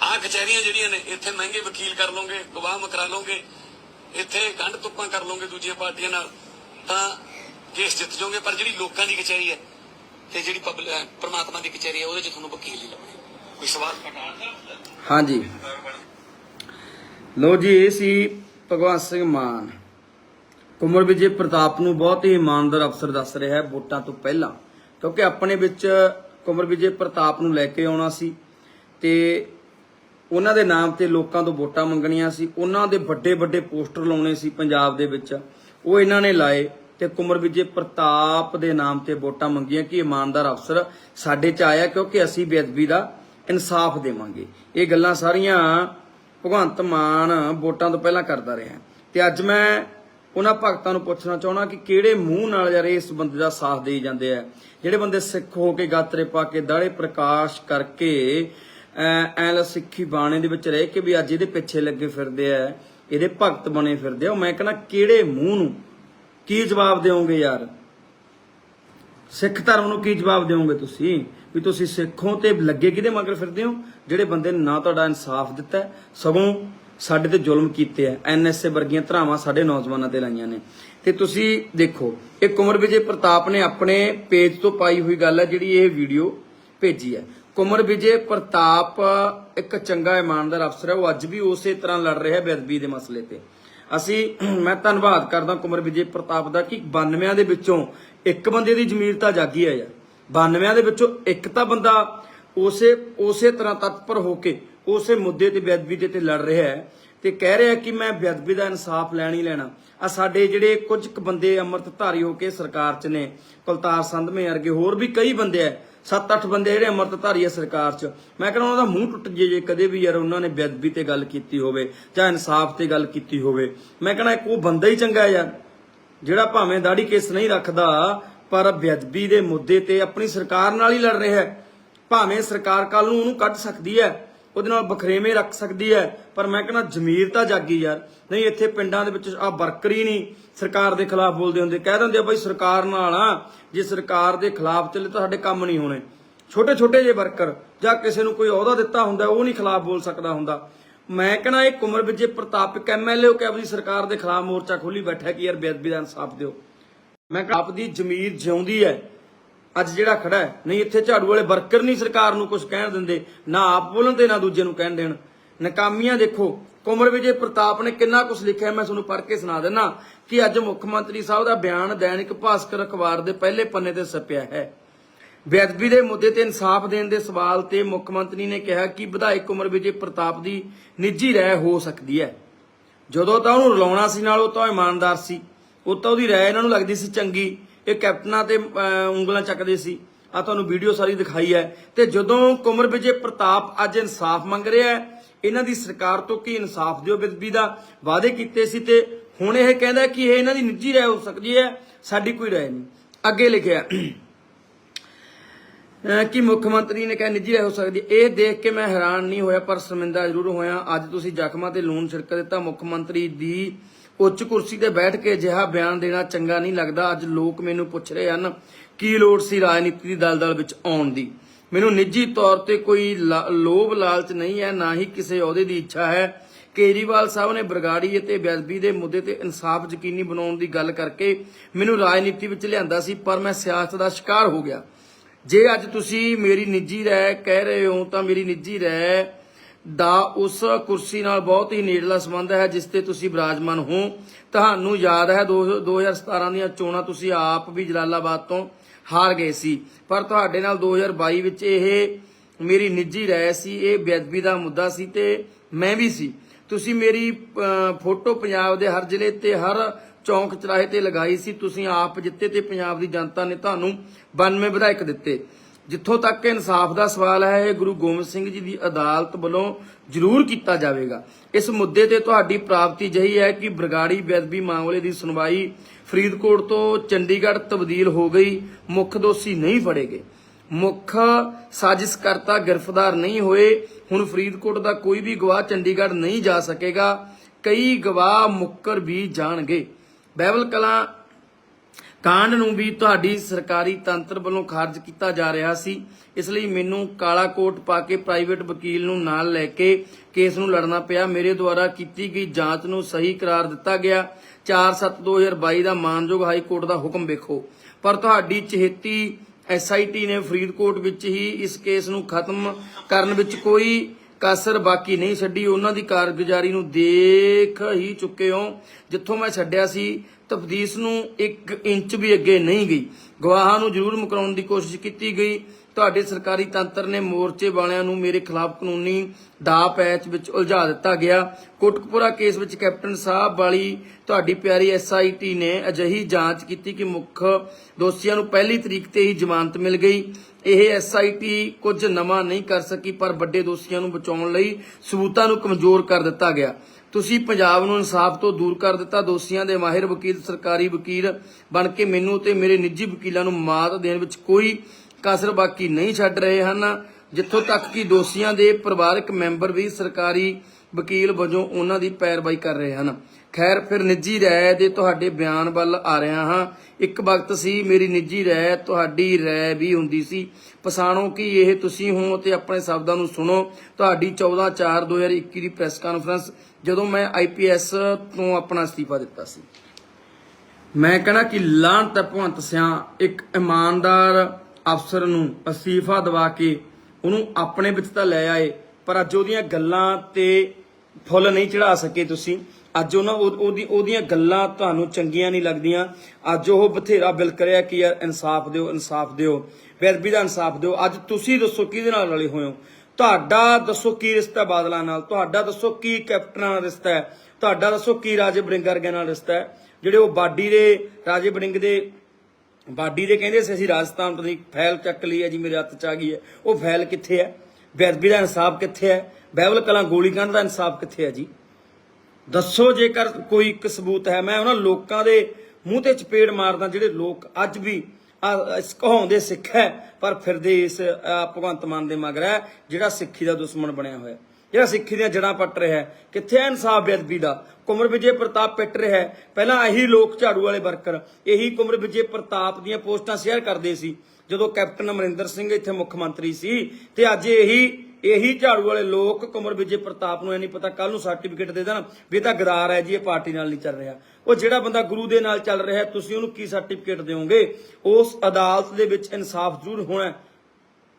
ਆਹ ਕਚਹਿਰੀਆਂ ਜਿਹੜੀਆਂ ਨੇ, ਇੱਥੇ ਮਹਿੰਗੇ ਵਕੀਲ ਕਰ ਲਓਗੇ, ਗਵਾਹ ਮਕਰਾ ਲਓਗੇ ਇੱਥੇ ਗੰਢ ਤੁੱਪਾਂ ਕਰ ਲਓਗੇ ਦੂਜੀਆਂ ਪਾਰਟੀਆਂ ਨਾਲ, ਤਾਂ ਕੇਸ ਜਿੱਤ ਜਾਓਗੇ, ਪਰ ਜਿਹੜੀ ਲੋਕਾਂ ਦੀ ਕਚਹਿਰੀ ਹੈ ਤੇ ਜਿਹੜੀ ਪਬਲਿਕ ਦੀ ਕਚਹਿਰੀ ਹੈ, ਉਹਦੇ 'ਚ ਤੁਹਾਨੂੰ ਵਕੀਲ ਨਹੀਂ ਲੱਭਣੇ। ਕੋਈ ਸਵਾਲ? ਹਾਂਜੀ। ਲੋ ਜੀ, ਇਹ ਸੀ ਭਗਵੰਤ ਸਿੰਘ ਮਾਨ। ਕੁਮਰ ਵਿਜੇ ਪ੍ਰਤਾਪ ਨੂੰ ਬਹੁਤ ਹੀ ਇਮਾਨਦਾਰ ਅਫਸਰ ਦੱਸ ਰਿਹਾ ਹੈ ਵੋਟਾਂ ਤੋਂ ਪਹਿਲਾਂ, ਕਿਉਂਕਿ ਆਪਣੇ ਵਿੱਚ ਕੁਮਰ ਵਿਜੇ ਪ੍ਰਤਾਪ ਨੂੰ ਲੈ ਕੇ ਆਉਣਾ ਸੀ ਤੇ ਉਹਨਾਂ ਦੇ ਨਾਮ ਤੇ ਲੋਕਾਂ ਤੋਂ ਵੋਟਾਂ ਮੰਗਣੀਆਂ ਸੀ। ਉਹਨਾਂ ਦੇ ਵੱਡੇ ਵੱਡੇ ਪੋਸਟਰ ਲਾਉਣੇ ਸੀ ਪੰਜਾਬ ਦੇ ਵਿੱਚ। ਉਹ ਇਹਨਾਂ ਨੇ ਲਾਏ ਤੇ ਕੁਮਰ ਵਿਜੇ ਪ੍ਰਤਾਪ ਦੇ ਨਾਮ ਤੇ ਵੋਟਾਂ ਮੰਗੀਆਂ ਕਿ ਇਮਾਨਦਾਰ ਅਫਸਰ ਸਾਡੇ ਚ ਆਇਆ ਕਿਉਂਕਿ ਅਸੀਂ ਬੇਅਦਬੀ ਦਾ ਇਨਸਾਫ ਦੇਵਾਂਗੇ। ਇਹ ਗੱਲਾਂ ਸਾਰੀਆਂ ਭਗਵੰਤ ਮਾਨ ਵੋਟਾਂ ਤੋਂ ਪਹਿਲਾਂ ਕਰਦਾ ਰਿਹਾ। ਤੇ ਅੱਜ ਮੈਂ ਉਹਨਾਂ ਭਗਤਾਂ ਨੂੰ ਪੁੱਛਣਾ ਚਾਹਣਾ ਕਿ ਕਿਹੜੇ ਮੂੰਹ ਨਾਲ ਯਾਰ ਇਸ ਬੰਦੇ ਦਾ ਸਾਥ ਦੇਈ ਜਾਂਦੇ ਆ? ਜਿਹੜੇ ਬੰਦੇ ਸਿੱਖ ਹੋ ਕੇ ਗਾਤਰੇ ਪਾ ਕੇ ਦਾੜੇ ਪ੍ਰਕਾਸ਼ ਕਰਕੇ ਐ ਸਿੱਖੀ ਬਾਣੇ ਦੇ ਵਿੱਚ ਰਹਿ ਕੇ ਵੀ ਅੱਜ ਇਹਦੇ ਪਿੱਛੇ ਲੱਗੇ ਫਿਰਦੇ ਆ ਇਹਦੇ ਭਗਤ ਬਣੇ ਫਿਰਦੇ ਆ ਮੈਂ ਕਹਿੰਦਾ, ਕਿਹੜੇ ਮੂੰਹ ਨੂੰ ਕੀ ਜਵਾਬ ਦਿਓਗੇ ਯਾਰ? ਸਿੱਖ ਧਰਮ ਨੂੰ ਕੀ ਜਵਾਬ ਦਿਓਗੇ ਤੁਸੀਂ? ਵੀ ਤੁਸੀਂ ਸਿੱਖੋਂ ਤੇ ਲੱਗੇ ਕਿਹਦੇ ਮਗਰ ਫਿਰਦੇ ਹੋ? ਜਿਹੜੇ ਬੰਦੇ ਨੇ ਨਾ ਤੁਹਾਡਾ ਇਨਸਾਫ ਦਿੱਤਾ, ਸਗੋਂ ਸਾਡੇ ਤੇ ਜ਼ੁਲਮ ਕੀਤੇ ਆ ਐਨਐਸਏ ਵਰਗੀਆਂ ਧਰਾਵਾਂ ਸਾਡੇ ਨੌਜਵਾਨਾਂ ਤੇ ਲਾਈਆਂ ਨੇ। ਤੇ ਤੁਸੀਂ ਦੇਖੋ ਇਹ ਕੁਮਰ ਵਿਜੇ ਪ੍ਰਤਾਪ ਨੇ ਆਪਣੇ ਪੇਜ ਤੋਂ ਪਾਈ ਹੋਈ ਗੱਲ ਹੈ ਜਿਹੜੀ ਇਹ ਵੀਡੀਓ ਭੇਜੀ ਹੈ ਕੁਮਰ ਵਿਜੇ ਪ੍ਰਤਾਪ ਇੱਕ ਚੰਗਾ, ਇਮਾਨਦਾਰ ਅਫਸਰ ਹੈ। ਉਹ ਅੱਜ ਵੀ ਉਸੇ ਤਰ੍ਹਾਂ ਲੜ ਰਿਹਾ ਹੈ ਬੇਅਦਬੀ ਦੇ ਮਸਲੇ ਤੇ। ਅਸੀਂ, ਮੈਂ ਧੰਨਵਾਦ ਕਰਦਾ ਕੁਮਰ ਵਿਜੇ ਪ੍ਰਤਾਪ ਦਾ ਕਿ 92 ਦੇ ਵਿੱਚੋਂ ਇੱਕ ਬੰਦੇ ਦੀ ਜ਼ਮੀਰ ਤਾਂ ਜਾਗੀ ਹੈ ਯਾਰ 92 ਦੇ ਵਿੱਚੋਂ ਇੱਕ ਤਾਂ ਬੰਦਾ ਉਸੇ ਉਸੇ ਤਰ੍ਹਾਂ ਤਤਪਰ ਹੋ ਕੇ ਉਸੇ ਮੁੱਦੇ ਤੇ ਬੇਅਦਬੀ ਦੇ ਤੇ ਲੜ ਰਿਹਾ ਹੈ ਤੇ ਕਹਿ ਰਿਹਾ ਕਿ ਮੈਂ ਬੇਅਦਬੀ ਦਾ ਇਨਸਾਫ ਲੈਣ ਹੀ ਲੈਣਾ। ਆ ਸਾਡੇ ਜਿਹੜੇ ਕੁਝ ਕੁ ਬੰਦੇ ਅੰਮ੍ਰਿਤਧਾਰੀ ਹੋ ਕੇ ਸਰਕਾਰ 'ਚ ਨੇ, ਕੁਲਤਾਰ ਸੰਧਮੇ ਵਰਗੇ ਹੋਰ ਵੀ ਕਈ ਬੰਦੇ ਆ 7-8 ਬੰਦੇ ਜਿਹੜੇ ਅੰਮ੍ਰਿਤਧਾਰੀ ਆ ਸਰਕਾਰ 'ਚ। ਮੈਂ ਕਹਿੰਦਾ ਉਹਨਾਂ ਦਾ ਮੂੰਹ ਟੁੱਟ ਜੇ ਜੇ ਕਦੇ ਵੀ ਯਾਰ ਉਹਨਾਂ ਨੇ ਬੇਅਦਬੀ ਤੇ ਗੱਲ ਕੀਤੀ ਹੋਵੇ ਜਾਂ ਇਨਸਾਫ ਤੇ ਗੱਲ ਕੀਤੀ ਹੋਵੇ। ਮੈਂ ਕਹਿੰਦਾ ਇੱਕ ਉਹ ਬੰਦਾ ਹੀ ਚੰਗਾ ਯਾਰ, ਜਿਹੜਾ ਭਾਵੇਂ ਦਾੜੀ ਕੇਸ ਨਹੀਂ ਰੱਖਦਾ, ਪਰ ਬੇਅਦਬੀ ਦੇ ਮੁੱਦੇ ਤੇ ਆਪਣੀ ਸਰਕਾਰ ਨਾਲ ਹੀ ਲੜ ਰਿਹਾ ਹੈ। ਭਾਵੇਂ ਸਰਕਾਰ ਕੱਲ ਨੂੰ ਉਹਨੂੰ ਕੱਢ ਸਕਦੀ ਹੈ ਉਹਦੇ ਨਾਲ ਬਖਰੇਵੇਂ ਰੱਖ ਸਕਦੀ ਹੈ। ਪਰ ਮੈਂ ਕਹਿੰਦਾ ਜ਼ਮੀਰ ਤਾਂ ਜਾਗੀ ਯਾਰ। ਨਹੀਂ, ਇੱਥੇ ਪਿੰਡਾਂ ਦੇ ਵਿੱਚ ਆ ਵਰਕਰ ਨਹੀਂ ਸਰਕਾਰ ਦੇ ਖਿਲਾਫ ਬੋਲਦੇ ਹੁੰਦੇ। ਕਹਿ ਦਿੰਦੇ ਆ ਬਈ ਸਰਕਾਰ ਨਾਲ ਆ। ਜੇ ਸਰਕਾਰ ਦੇ ਖਿਲਾਫ ਚੱਲੇ ਤਾਂ ਸਾਡੇ ਕੰਮ ਨਹੀਂ ਹੋਣੇ। ਛੋਟੇ ਛੋਟੇ ਜਿਹੇ ਵਰਕਰ ਜਾਂ ਕਿਸੇ ਨੂੰ ਕੋਈ ਅਹੁਦਾ ਦਿੱਤਾ ਹੁੰਦਾ, ਉਹ ਨਹੀਂ ਖਿਲਾਫ ਬੋਲ ਸਕਦਾ ਹੁੰਦਾ। ਮੈਂ ਕਹਿੰਦਾ ਇਹ ਕੁਮਰ ਵਿਜੇ ਪ੍ਰਤਾਪ ਇੱਕ ਐਮਐਲਏ ਹੋ ਕੇ ਆਪਣੀ ਸਰਕਾਰ ਦੇ ਖਿਲਾਫ ਮੋਰਚਾ ਖੋਲੀ ਬੈਠਾ ਕਿ ਯਾਰ ਬੇਅਦਬੀ ਦਾ ਇਨਸਾਫ ਦਿਓ। ਮੈਂ ਕਿਹਾ ਆਪਦੀ ਜ਼ਮੀਰ ਜਿਉਂਦੀ ਹੈ। ਅੱਜ ਜਿਹੜਾ ਖੜਾ ਹੈ, ਨਹੀਂ, ਇੱਥੇ ਝਾੜੂ ਵਾਲੇ ਵਰਕਰ ਨਹੀਂ ਸਰਕਾਰ ਨੂੰ ਕੁਝ ਕਹਿਣ ਦਿੰਦੇ, ਨਾ ਆਪ ਬੋਲਣ ਤੇ ਨਾ ਦੂਜੇ ਨੂੰ ਕਹਿਣ ਦੇਣ। ਨਕਾਮੀਆਂ ਦੇਖੋ, ਕੁਮਰ ਵਿਜੇ ਪ੍ਰਤਾਪ ਨੇ ਕਿੰਨਾ ਕੁਝ ਲਿਖਿਆ ਮੈਂ ਤੁਹਾਨੂੰ ਪੜ੍ਹ ਕੇ ਸੁਣਾ ਦਿੰਨਾ ਕਿ ਅੱਜ ਮੁੱਖ ਮੰਤਰੀ ਸਾਹਿਬ ਦਾ ਬਿਆਨ ਦੈਨਿਕ ਭਾਸਕਰ ਅਖਬਾਰ ਦੇ ਪਹਿਲੇ ਪੰਨੇ ਤੇ ਛਪਿਆ ਹੈ। ਬੇਅਦਬੀ ਦੇ ਮੁੱਦੇ ਤੇ ਇਨਸਾਫ ਦੇਣ ਦੇ ਸਵਾਲ ਤੇ ਮੁੱਖ ਮੰਤਰੀ ਨੇ ਕਿਹਾ ਕਿ ਵਿਧਾਇਕ ਕੁਮਰ ਵਿਜੇ ਪ੍ਰਤਾਪ ਦੀ ਨਿੱਜੀ ਰਾਏ ਹੋ ਸਕਦੀ ਹੈ। ਜਦੋਂ ਤਾਂ ਉਹਨੂੰ ਰਲਾਉਣਾ ਸੀ, ਨਾਲ ਉਹ ਤਾਂ ਇਮਾਨਦਾਰ ਸੀ। ਉਹ ਤਾਂ ਉਹਦੀ ਰਾਏ ਇਹਨਾਂ ਨੂੰ ਲੱਗਦੀ ਸੀ ਚੰਗੀ। ਇਹ ਕੈਪਟਨਾਂ ਤੇ ਉਂਗਲਾਂ ਚੱਕਦੇ ਸੀ। ਆ ਤੁਹਾਨੂੰ ਵੀਡੀਓ ਸਾਰੀ ਦਿਖਾਈ ਹੈ। ਤੇ ਜਦੋਂ ਕੁਮਰ ਵਿਜੇ ਪ੍ਰਤਾਪ ਅੱਜ ਇਨਸਾਫ ਮੰਗ ਰਿਹਾ ਹੈ, ਇਹਨਾਂ ਦੀ ਸਰਕਾਰ ਤੋਂ ਕੀ ਇਨਸਾਫ ਦਿਓ ਬੇਦਬੀ ਦਾ? ਵਾਅਦੇ ਕੀਤੇ ਸੀ ਤੇ ਹੁਣ ਇਹ ਕਹਿੰਦਾ ਕਿ ਇਹ ਇਹਨਾਂ ਦੀ ਨਿੱਜੀ ਰਾਏ ਹੋ ਸਕਦੀ ਹੈ, ਸਾਡੀ ਕੋਈ ਰਾਏ ਨਹੀਂ। ਅੱਗੇ ਲਿਖਿਆ ਕਿ ਮੁੱਖ ਮੰਤਰੀ ਨੇ ਕਿਹਾ ਨਿੱਜੀ ਰਾਏ ਹੋ ਸਕਦੀ ਇਹ ਦੇਖ ਕੇ ਮੈਂ ਹੈਰਾਨ ਨਹੀਂ ਹੋਇਆ, ਪਰ ਸ਼ਰਮਿੰਦਾ ਜ਼ਰੂਰ ਹੋਇਆ। ਅੱਜ ਤੁਸੀਂ ਜ਼ਖਮਾਂ ਤੇ ਲੂਣ ਛਿੜਕ ਦਿੱਤਾ। ਮੁੱਖ ਮੰਤਰੀ ਦੀ ਉੱਚ ਕੁਰਸੀ ਤੇ ਬੈਠ ਕੇ ਅਜਿਹਾ ਬਿਆਨ ਦੇਣਾ ਚੰਗਾ ਨਹੀਂ ਲੱਗਦਾ। ਅੱਜ ਲੋਕ ਮੈਨੂੰ ਪੁੱਛ ਰਹੇ ਹਨ, ਕੀ ਲੋੜ ਸੀ ਰਾਜਨੀਤੀ ਦੀ ਦਲਦਲ ਵਿੱਚ ਆਉਣ ਦੀ? ਮੈਨੂੰ ਨਿੱਜੀ ਤੌਰ ਤੇ ਕੋਈ ਲਾ- ਲੋਭ ਲਾਲਚ ਨਹੀਂ ਹੈ, ਨਾ ਹੀ ਕਿਸੇ ਅਹੁਦੇ ਦੀ ਇੱਛਾ ਹੈ। ਕੇਜਰੀਵਾਲ ਸਾਹਿਬ ਨੇ ਬਰਗਾੜੀ ਅਤੇ ਬੇਅਦਬੀ ਦੇ ਮੁੱਦੇ ਤੇ ਇਨਸਾਫ ਯਕੀਨੀ ਬਣਾਉਣ ਦੀ ਗੱਲ ਕਰਕੇ ਮੈਨੂੰ ਰਾਜਨੀਤੀ ਵਿੱਚ ਲਿਆਂਦਾ ਸੀ, ਪਰ ਮੈਂ ਸਿਆਸਤ ਦਾ ਸ਼ਿਕਾਰ ਹੋ ਗਿਆ। ਜੇ ਅੱਜ ਤੁਸੀਂ ਮੇਰੀ ਨਿੱਜੀ ਰਾਏ ਕਹਿ ਰਹੇ ਹੋ, ਤਾਂ ਮੇਰੀ ਨਿੱਜੀ ਰਾਏ ਦਾ ਉਸ ਕੁਰਸੀ ਨਾਲ ਬਹੁਤ ਹੀ ਨੇੜਲਾ ਸੰਬੰਧ ਹੈ, ਜਿਸ ਤੇ ਤੁਸੀਂ ਬਿਰਾਜਮਾਨ ਹੋ। ਤੁਹਾਨੂੰ ਯਾਦ ਹੈ, ਦੋ- 2017 ਦੀਆਂ ਚੋਣਾਂ ਤੁਸੀਂ ਆਪ ਵੀ ਜਲਾਲਾਬਾਦ ਤੋਂ ਹਾਰ ਗਏ ਸੀ। ਪਰ ਤੁਹਾਡੇ ਨਾਲ 2022 ਵਿੱਚ ਇਹ ਮੇਰੀ ਨਿੱਜੀ ਰਾਏ ਸੀ, ਇਹ ਬੇਅਦਬੀ ਦਾ ਮੁੱਦਾ ਸੀ ਤੇ ਮੈਂ ਵੀ ਸੀ। ਤੁਸੀਂ ਮੇਰੀ ਫੋਟੋ ਪੰਜਾਬ ਦੇ ਹਰ ਜ਼ਿਲ੍ਹੇ ਤੇ ਹਰ ਚੌਂਕ ਚਰਾਹੇ ਤੇ ਲਗਾਈ ਸੀ। ਤੁਸੀਂ ਆਪ ਜਿੱਤੇ ਤੇ ਪੰਜਾਬ ਦੀ ਜਨਤਾ ਨੇ ਤੁਹਾਨੂੰ 92 ਵਿਧਾਇਕ ਦਿੱਤੇ। ਜਿੱਥੋਂ ਤੱਕ ਇਨਸਾਫ ਦਾ ਸਵਾਲ ਹੈ, ਇਹ ਗੁਰੂ ਗੋਬਿੰਦ ਸਿੰਘ ਜੀ ਦੀ ਅਦਾਲਤ ਵੱਲੋਂ ਜ਼ਰੂਰ ਕੀਤਾ ਜਾਵੇਗਾ। ਇਸ ਮੁੱਦੇ ਤੇ ਤੁਹਾਡੀ ਪ੍ਰਾਪਤੀ ਜਹੀ ਹੈ ਕਿ ਬਰਗਾੜੀ ਬੇਅਦਬੀ ਮਾਮਲੇ ਦੀ ਸੁਣਵਾਈ ਫਰੀਦਕੋਟ ਤੋਂ ਚੰਡੀਗੜ੍ਹ ਤਬਦੀਲ ਹੋ ਗਈ, ਮੁੱਖ ਦੋਸ਼ੀ ਨਹੀਂ ਫੜੇ ਗਏ। ਮੁੱਖ ਸਾਜ਼ਿਸ਼ਕਰਤਾ ਗ੍ਰਿਫਤਾਰ ਨਹੀਂ ਹੋਏ, ਹੁਣ ਫਰੀਦਕੋਟ ਦਾ ਕੋਈ ਵੀ ਗਵਾਹ ਚੰਡੀਗੜ੍ਹ ਨਹੀਂ ਜਾ ਸਕੇਗਾ, ਕਈ ਗਵਾਹ ਮੁੱਕਰ ਵੀ ਜਾਣਗੇ। ਬਹਿਬਲ ਕਲਾਂ ਕਾਂਡ ਨੂੰ ਵੀ ਤੁਹਾਡੀ ਸਰਕਾਰੀ ਤੰਤਰ ਵੱਲੋਂ ਖਾਰਜ ਕੀਤਾ ਜਾ ਰਿਹਾ ਸੀ। ਇਸ ਲਈ ਮੈਨੂੰ ਕਾਲਾ ਕੋਟ ਪਾ ਕੇ ਪ੍ਰਾਈਵੇਟ ਵਕੀਲ ਨੂੰ ਨਾਲ ਲੈ ਕੇ ਕੇਸ ਨੂੰ ਲੜਨਾ ਪਿਆ। ਮੇਰੇ ਦੁਆਰਾ ਕੀਤੀ ਗਈ ਜਾਂਚ ਨੂੰ ਸਹੀ ਕਰਾਰ ਦਿੱਤਾ ਗਿਆ। 4/7/2022 ਦਾ ਮਾਨਯੋਗ ਹਾਈ ਕੋਰਟ ਦਾ ਹੁਕਮ ਵੇਖੋ। ਪਰ ਤੁਹਾਡੀ ਚਹੇਤੀ ਐਸਆਈਟੀ ਨੇ ਫਰੀਦਕੋਟ ਵਿੱਚ ਹੀ ਇਸ ਕੇਸ ਨੂੰ ਖਤਮ ਕਰਨ ਵਿੱਚ ਕੋਈ ਕਸਰ ਬਾਕੀ ਨਹੀਂ ਛੱਡੀ। ਉਹਨਾਂ ਦੀ ਕਾਰਗੁਜ਼ਾਰੀ ਨੂੰ ਦੇਖ ਹੀ ਚੁੱਕੇ ਹੋ, ਜਿੱਥੋਂ ਮੈਂ ਛੱਡਿਆ ਸੀ ਤਫਦੀਸ਼ ਨੂੰ 1 ਇੰਚ ਵੀ ਅੱਗੇ ਨਹੀਂ ਗਈ। ਗਵਾਹਾਂ ਨੂੰ ਜ਼ਰੂਰ ਮੁਕਰਾਉਣ ਦੀ ਕੋਸ਼ਿਸ਼ ਕੀਤੀ ਗਈ। ਤੁਹਾਡੇ ਸਰਕਾਰੀ ਤੰਤਰ ਨੇ ਮੋਰਚੇ ਵਾਲਿਆਂ ਨੂੰ ਮੇਰੇ ਖਿਲਾਫ ਕਾਨੂੰਨੀ ਦਾ ਪੈਚ ਵਿੱਚ ਉਲਝਾ ਦਿੱਤਾ ਗਿਆ। ਕੋਟਕਪੁਰਾ ਕੇਸ ਵਿੱਚ ਕੈਪਟਨ ਸਾਹਿਬ ਵਾਲੀ ਤੁਹਾਡੀ ਪਿਆਰੀ ਐਸਆਈਟੀ ਨੇ ਅਜਿਹੀ ਜਾਂਚ ਕੀਤੀ ਕਿ ਮੁੱਖ ਦੋਸ਼ੀਆਂ ਨੂੰ ਪਹਿਲੀ ਤਰੀਕ ਤੇ ਹੀ ਜ਼ਮਾਨਤ ਮਿਲ ਗਈ। ਇਹ ਐਸਆਈਟੀ ਕੁਝ ਨਵਾਂ ਨਹੀਂ ਕਰ ਸਕੀ, ਪਰ ਵੱਡੇ ਦੋਸ਼ੀਆਂ ਨੂੰ ਬਚਾਉਣ ਲਈ ਸਬੂਤਾਂ ਨੂੰ ਕਮਜ਼ੋਰ ਕਰ ਦਿੱਤਾ ਗਿਆ। ਤੁਸੀਂ ਪੰਜਾਬ ਨੂੰ ਇਨਸਾਫ ਤੋਂ ਦੂਰ ਕਰ ਦਿੱਤਾ, ਦੋਸ਼ੀਆਂ ਦੇ ਮਾਹਿਰ ਵਕੀਲ, ਸਰਕਾਰੀ ਵਕੀਲ ਬਣ ਕੇ ਮੈਨੂੰ ਤੇ ਮੇਰੇ ਨਿੱਜੀ ਵਕੀਲਾਂ ਨੂੰ ਮਾਤ ਦੇਣ ਵਿੱਚ ਕੋਈ ਕਸਰ ਬਾਕੀ ਨਹੀਂ ਛੱਡ ਰਹੇ ਹਨ। ਜਿੱਥੋਂ ਤੱਕ ਕਿ ਦੋਸ਼ੀਆਂ ਦੇ ਪਰਿਵਾਰਕ ਮੈਂਬਰ ਵੀ ਸਰਕਾਰੀ ਵਕੀਲ ਵਜੋਂ ਉਹਨਾਂ ਦੀ ਪੈਰਵਾਈ ਕਰ ਰਹੇ ਹਨ। ਖੈਰ, ਫਿਰ ਨਿੱਜੀ ਰਾਏ ਦੇ ਤੁਹਾਡੇ ਬਿਆਨ ਵੱਲ ਆ ਰਿਹਾ ਹਾਂ। ਇੱਕ ਵਕਤ ਸੀ, ਮੇਰੀ ਨਿੱਜੀ ਰਾਏ, ਤੁਹਾਡੀ ਰਾਏ ਵੀ ਹੁੰਦੀ ਸੀ। ਪਛਾਣੋ ਕਿ ਇਹ ਤੁਸੀਂ ਹੋ ਤੇ ਆਪਣੇ ਸ਼ਬਦਾਂ ਨੂੰ ਸੁਣੋ। ਤੁਹਾਡੀ 14/4/2021 ਦੀ ਪ੍ਰੈਸ ਕਾਨਫਰੰਸ ਜਦੋਂ ਮੈਂ ਆਈਪੀਐਸ ਤੋਂ ਆਪਣਾ ਅਸਤੀਫਾ ਦਿੱਤਾ ਸੀ। ਮੈਂ ਕਹਣਾ ਕਿ ਲਾਹਨਤ ਹੈ ਭਗਵੰਤ ਇੱਕ ਇਮਾਨਦਾਰ ਅਫਸਰ ਨੂੰ ਅਸਤੀਫਾ ਦਵਾ ਕੇ ਉਹਨੂੰ ਆਪਣੇ ਵਿੱਚ ਤਾਂ ਲੈ ਆਏ, ਪਰ ਅੱਜ ਉਹਦੀਆਂ ਗੱਲਾਂ ਤੇ ਫੁੱਲ ਨਹੀਂ ਚੜਾ ਸਕੇ ਤੁਸੀਂ। ਅੱਜ ਉਹਨਾਂ ਉਹ- ਉਹਦੀ ਉਹਦੀਆਂ ਗੱਲਾਂ ਤੁਹਾਨੂੰ ਚੰਗੀਆਂ ਨਹੀਂ ਲੱਗਦੀਆਂ। ਅੱਜ ਉਹ ਬਥੇਰਾ ਬਿਲ ਕਰਿਆ ਕਿ ਯਾਰ ਇਨਸਾਫ ਦਿਓ ਇਨਸਾਫ ਦਿਓ ਬੇਅਦਬੀ ਦਾ ਇਨਸਾਫ ਦਿਓ। ਅੱਜ ਤੁਸੀਂ ਦੱਸੋ ਕਿਹਦੇ ਨਾਲ ਰਲੇ ਹੋਏ ਹੋ? ਤੁਹਾਡਾ ਦੱਸੋ ਕੀ ਰਿਸ਼ਤਾ ਬਾਦਲਾਂ ਨਾਲ? ਤੁਹਾਡਾ ਦੱਸੋ ਕੀ ਕੈਪਟਨਾਂ ਨਾਲ ਰਿਸ਼ਤਾ ਹੈ? ਤੁਹਾਡਾ ਦੱਸੋ ਕੀ ਰਾਜੇ ਬੜਿੰਗ ਵਰਗਿਆਂ ਨਾਲ ਰਿਸ਼ਤਾ ਹੈ? ਜਿਹੜੇ ਉਹ ਬਾਡੀ ਦੇ, ਰਾਜੇ ਬੜਿੰਗ ਦੇ ਬਾਡੀ ਦੇ ਕਹਿੰਦੇ ਸੀ, ਅਸੀਂ ਰਾਜਸਥਾਨ ਤੋਂ ਦੀ ਫਾਈਲ ਚੱਕ ਲਈ ਹੈ ਜੀ, ਮੇਰੇ ਹੱਥ 'ਚ ਆ ਗਈ ਹੈ। ਉਹ ਫੈਲ ਕਿੱਥੇ ਹੈ? ਬੇਅਦਬੀ ਦਾ ਇਨਸਾਫ ਕਿੱਥੇ ਹੈ? ਬਾਈਬਲ ਕਲਾਂ ਗੋਲੀकांड ਦਾ ਇਨਸਾਫ ਕਿੱਥੇ ਹੈ ਜੀ? ਦੱਸੋ ਜੇਕਰ ਕੋਈ ਇੱਕ ਸਬੂਤ ਹੈ, ਮੈਂ ਉਹਨਾਂ ਲੋਕਾਂ ਦੇ ਮੂੰਹ ਤੇ ਚਪੇੜ ਮਾਰਦਾ ਜਿਹੜੇ ਲੋਕ ਅੱਜ ਵੀ ਕਹਾਉਂਦੇ ਸਿੱਖ ਹੈ, ਪਰ ਫਿਰਦੇ ਇਸ ਭਗਵੰਤ ਮਾਨ ਦੇ ਮਗਰ ਹੈ, ਜਿਹੜਾ ਸਿੱਖੀ ਦਾ ਦੁਸ਼ਮਣ ਬਣਿਆ ਹੋਇਆ। ਜਿਹੜਾ ਸਿੱਖੀ ਦੀਆਂ ਜੜਾਂ ਪੱਟ ਰਿਹਾ ਹੈ, ਕਿੱਥੇ ਹੈ ਇਨਸਾਫ ਬੇਅਦਬੀ ਦਾ? ਕੁਮਰ ਵਿਜੇ ਪ੍ਰਤਾਪ ਪਿੱਟ ਰਿਹਾ ਹੈ। ਪਹਿਲਾਂ ਇਹੀ ਲੋਕ ਝਾੜੂ ਵਾਲੇ ਵਰਕਰ, ਇਹੀ ਕੁਮਰ ਵਿਜੇ ਪ੍ਰਤਾਪ ਦੀਆਂ ਪੋਸਟਾਂ ਸ਼ੇਅਰ ਕਰਦੇ ਸੀ, ਜਦੋਂ ਕੈਪਟਨ ਅਮਰਿੰਦਰ ਸਿੰਘ ਇੱਥੇ ਮੁੱਖ ਮੰਤਰੀ ਸੀ, ਤੇ ਅੱਜ ਇਹੀ ਇਹੀ ਝਾੜੂ ਵਾਲੇ ਲੋਕ ਕੁਮਰ ਵਿਜੇ ਪ੍ਰਤਾਪ ਨੂੰ ਇਹ ਨਹੀਂ ਪਤਾ ਕੱਲ ਨੂੰ ਸਰਟੀਫਿਕੇਟ ਦੇ ਦੇਣ, ਵੀ ਇਹ ਤਾਂ ਗਦਾਰ ਹੈ ਜੀ, ਇਹ ਪਾਰਟੀ ਨਾਲ ਨਹੀਂ ਚੱਲ ਰਿਹਾ। ਉਹ ਜਿਹੜਾ ਬੰਦਾ ਗੁਰੂ ਦੇ ਨਾਲ ਚੱਲ ਰਿਹਾ ਤੁਸੀਂ ਉਹਨੂੰ ਕੀ ਸਰਟੀਫਿਕੇਟ ਦਿਓਗੇ? ਉਸ ਅਦਾਲਤ ਦੇ ਵਿੱਚ ਇਨਸਾਫ ਜ਼ਰੂਰ ਹੋਣਾ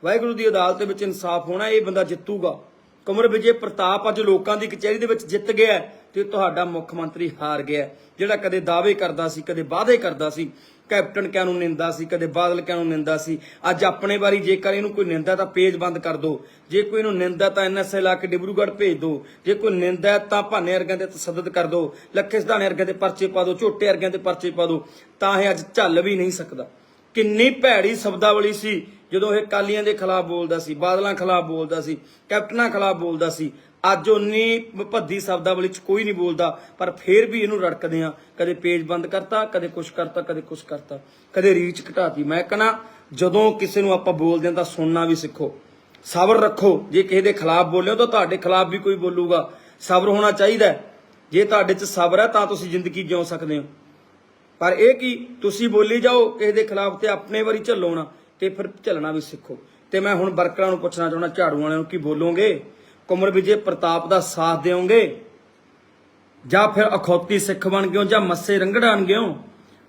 ਵਾਹਿਗੁਰੂ ਦੀ ਅਦਾਲਤ ਦੇ ਵਿੱਚ ਇਨਸਾਫ ਹੋਣਾ ਇਹ ਬੰਦਾ ਜਿੱਤੂਗਾ। ਕੁਮਰ ਵਿਜੇ ਪ੍ਰਤਾਪ ਅੱਜ ਲੋਕਾਂ ਦੀ ਕਚਹਿਰੀ ਦੇ ਵਿੱਚ ਜਿੱਤ ਗਿਆ ਤੇ ਤੁਹਾਡਾ ਮੁੱਖ ਮੰਤਰੀ ਹਾਰ ਗਿਆ। ਜਿਹੜਾ ਕਦੇ ਦਾਅਵੇ ਕਰਦਾ ਸੀ, ਕਦੇ ਵਾਅਦੇ ਕਰਦਾ ਸੀ, ਕੈਪਟਨ ਕਿਆਂ ਨੂੰ ਨਿੰਦਾ ਸੀ, ਕਦੇ ਬਾਦਲ ਕਿਆਂ ਨੂੰ ਨਿੰਦਾ ਸੀ, ਅੱਜ ਆਪਣੇ ਵਾਰੀ ਜੇਕਰ ਇਹਨੂੰ ਕੋਈ ਨਿੰਦਾ ਤਾਂ ਪੇਜ ਬੰਦ ਕਰ ਦਿਓ ਜੇ ਕੋਈ ਇਹਨੂੰ ਨਿੰਦਾ ਤਾਂ ਐਨਐਸਏ ਲਾ ਕੇ ਡਿਬਰੂਗੜ੍ਹ ਭੇਜ ਦਿਓ ਜੇ ਕੋਈ ਨਿੰਦਾ ਤਾਂ ਭਾਨੇ ਵਰਗਿਆਂ ਤੇ ਤਸੱਦਦ ਕਰ ਦਿਓ ਲੱਖੇ ਸਿਧਾਣੇ ਅਰਗਾਂ ਦੇ ਪਰਚੇ ਪਾ ਦਿਓ ਝੋਟੇ ਵਰਗਿਆਂ ਦੇ ਪਰਚੇ ਪਾ ਦਿਓ ਤਾਂ ਇਹ ਅੱਜ ਝੱਲ ਵੀ ਨਹੀਂ ਸਕਦਾ। ਕਿੰਨੀ ਭੈੜੀ ਸ਼ਬਦਾਵਲੀ ਸੀ ਜਦੋਂ ਇਹ ਕਾਲੀਆਂ ਦੇ ਖਿਲਾਫ ਬੋਲਦਾ ਸੀ, ਬਾਦਲਾਂ ਖਿਲਾਫ ਬੋਲਦਾ ਸੀ, ਕੈਪਟਨਾਂ ਖਿਲਾਫ ਬੋਲਦਾ ਸੀ। ਅੱਜ ਉਨੀ ਭੱਦੀ ਸ਼ਬਦਾਵਲੀ ਚ ਕੋਈ ਨਹੀਂ ਬੋਲਦਾ, ਪਰ ਫੇਰ ਵੀ ਇਹਨੂੰ ਰੜਕਦੇ ਆ ਕਦੇ ਪੇਜ ਬੰਦ ਕਰਤਾ, ਕਦੇ ਕੁਛ ਕਰਤਾ, ਕਦੇ ਕੁਛ ਕਰਤਾ। ਕਦੇ ਰੀਚ ਘਟਾਤੀ। ਮੈਂ ਕਹਣਾ ਜਦੋਂ ਕਿਸੇ ਨੂੰ ਆਪਾਂ ਬੋਲਦੇ ਹਾਂ ਤਾਂ ਸੁਣਨਾ ਵੀ ਸਿੱਖੋ। ਸਬਰ ਰੱਖੋ। ਜੇ ਕਿਸੇ ਦੇ ਖਿਲਾਫ ਬੋਲਿਓ ਤਾਂ ਤੁਹਾਡੇ ਖਿਲਾਫ ਵੀ ਕੋਈ ਬੋਲੂਗਾ। ਸਬਰ ਹੋਣਾ ਚਾਹੀਦਾ ਜੇ ਤੁਹਾਡੇ 'ਚ ਸਬਰ ਹੈ ਤਾਂ ਤੁਸੀਂ ਜ਼ਿੰਦਗੀ ਜਿਉ ਸਕਦੇ ਹੋ। ਪਰ ਇਹ ਕੀ? ਤੁਸੀਂ ਬੋਲੀ ਜਾਓ, ਕਿਸੇ ਦੇ ਖਿਲਾਫ ਤੇ ਆਪਣੇ ਵਾਰੀ ਝੱਲੋ ਨਾ, ਤੇ ਫਿਰ ਝੱਲਣਾ ਵੀ ਸਿੱਖੋ। ਤੇ ਮੈਂ ਹੁਣ ਵਰਕਰਾਂ ਨੂੰ ਪੁੱਛਣਾ ਚਾਹੁੰਦਾ, ਝਾੜੂ ਵਾਲਿਆਂ ਨੂੰ, ਕੀ ਬੋਲੋਗੇ? ਕੁਮਰ ਵਿਜੇ ਪ੍ਰਤਾਪ ਦਾ ਸਾਥ ਦਿਓਗੇ? ਜਾਂ ਫਿਰ ਅਖੌਤੀ ਸਿੱਖ ਬਣ ਗਿਓ ਜਾਂ ਮੱਸੇ ਰੰਗੜ ਬਣ ਗਿਓ?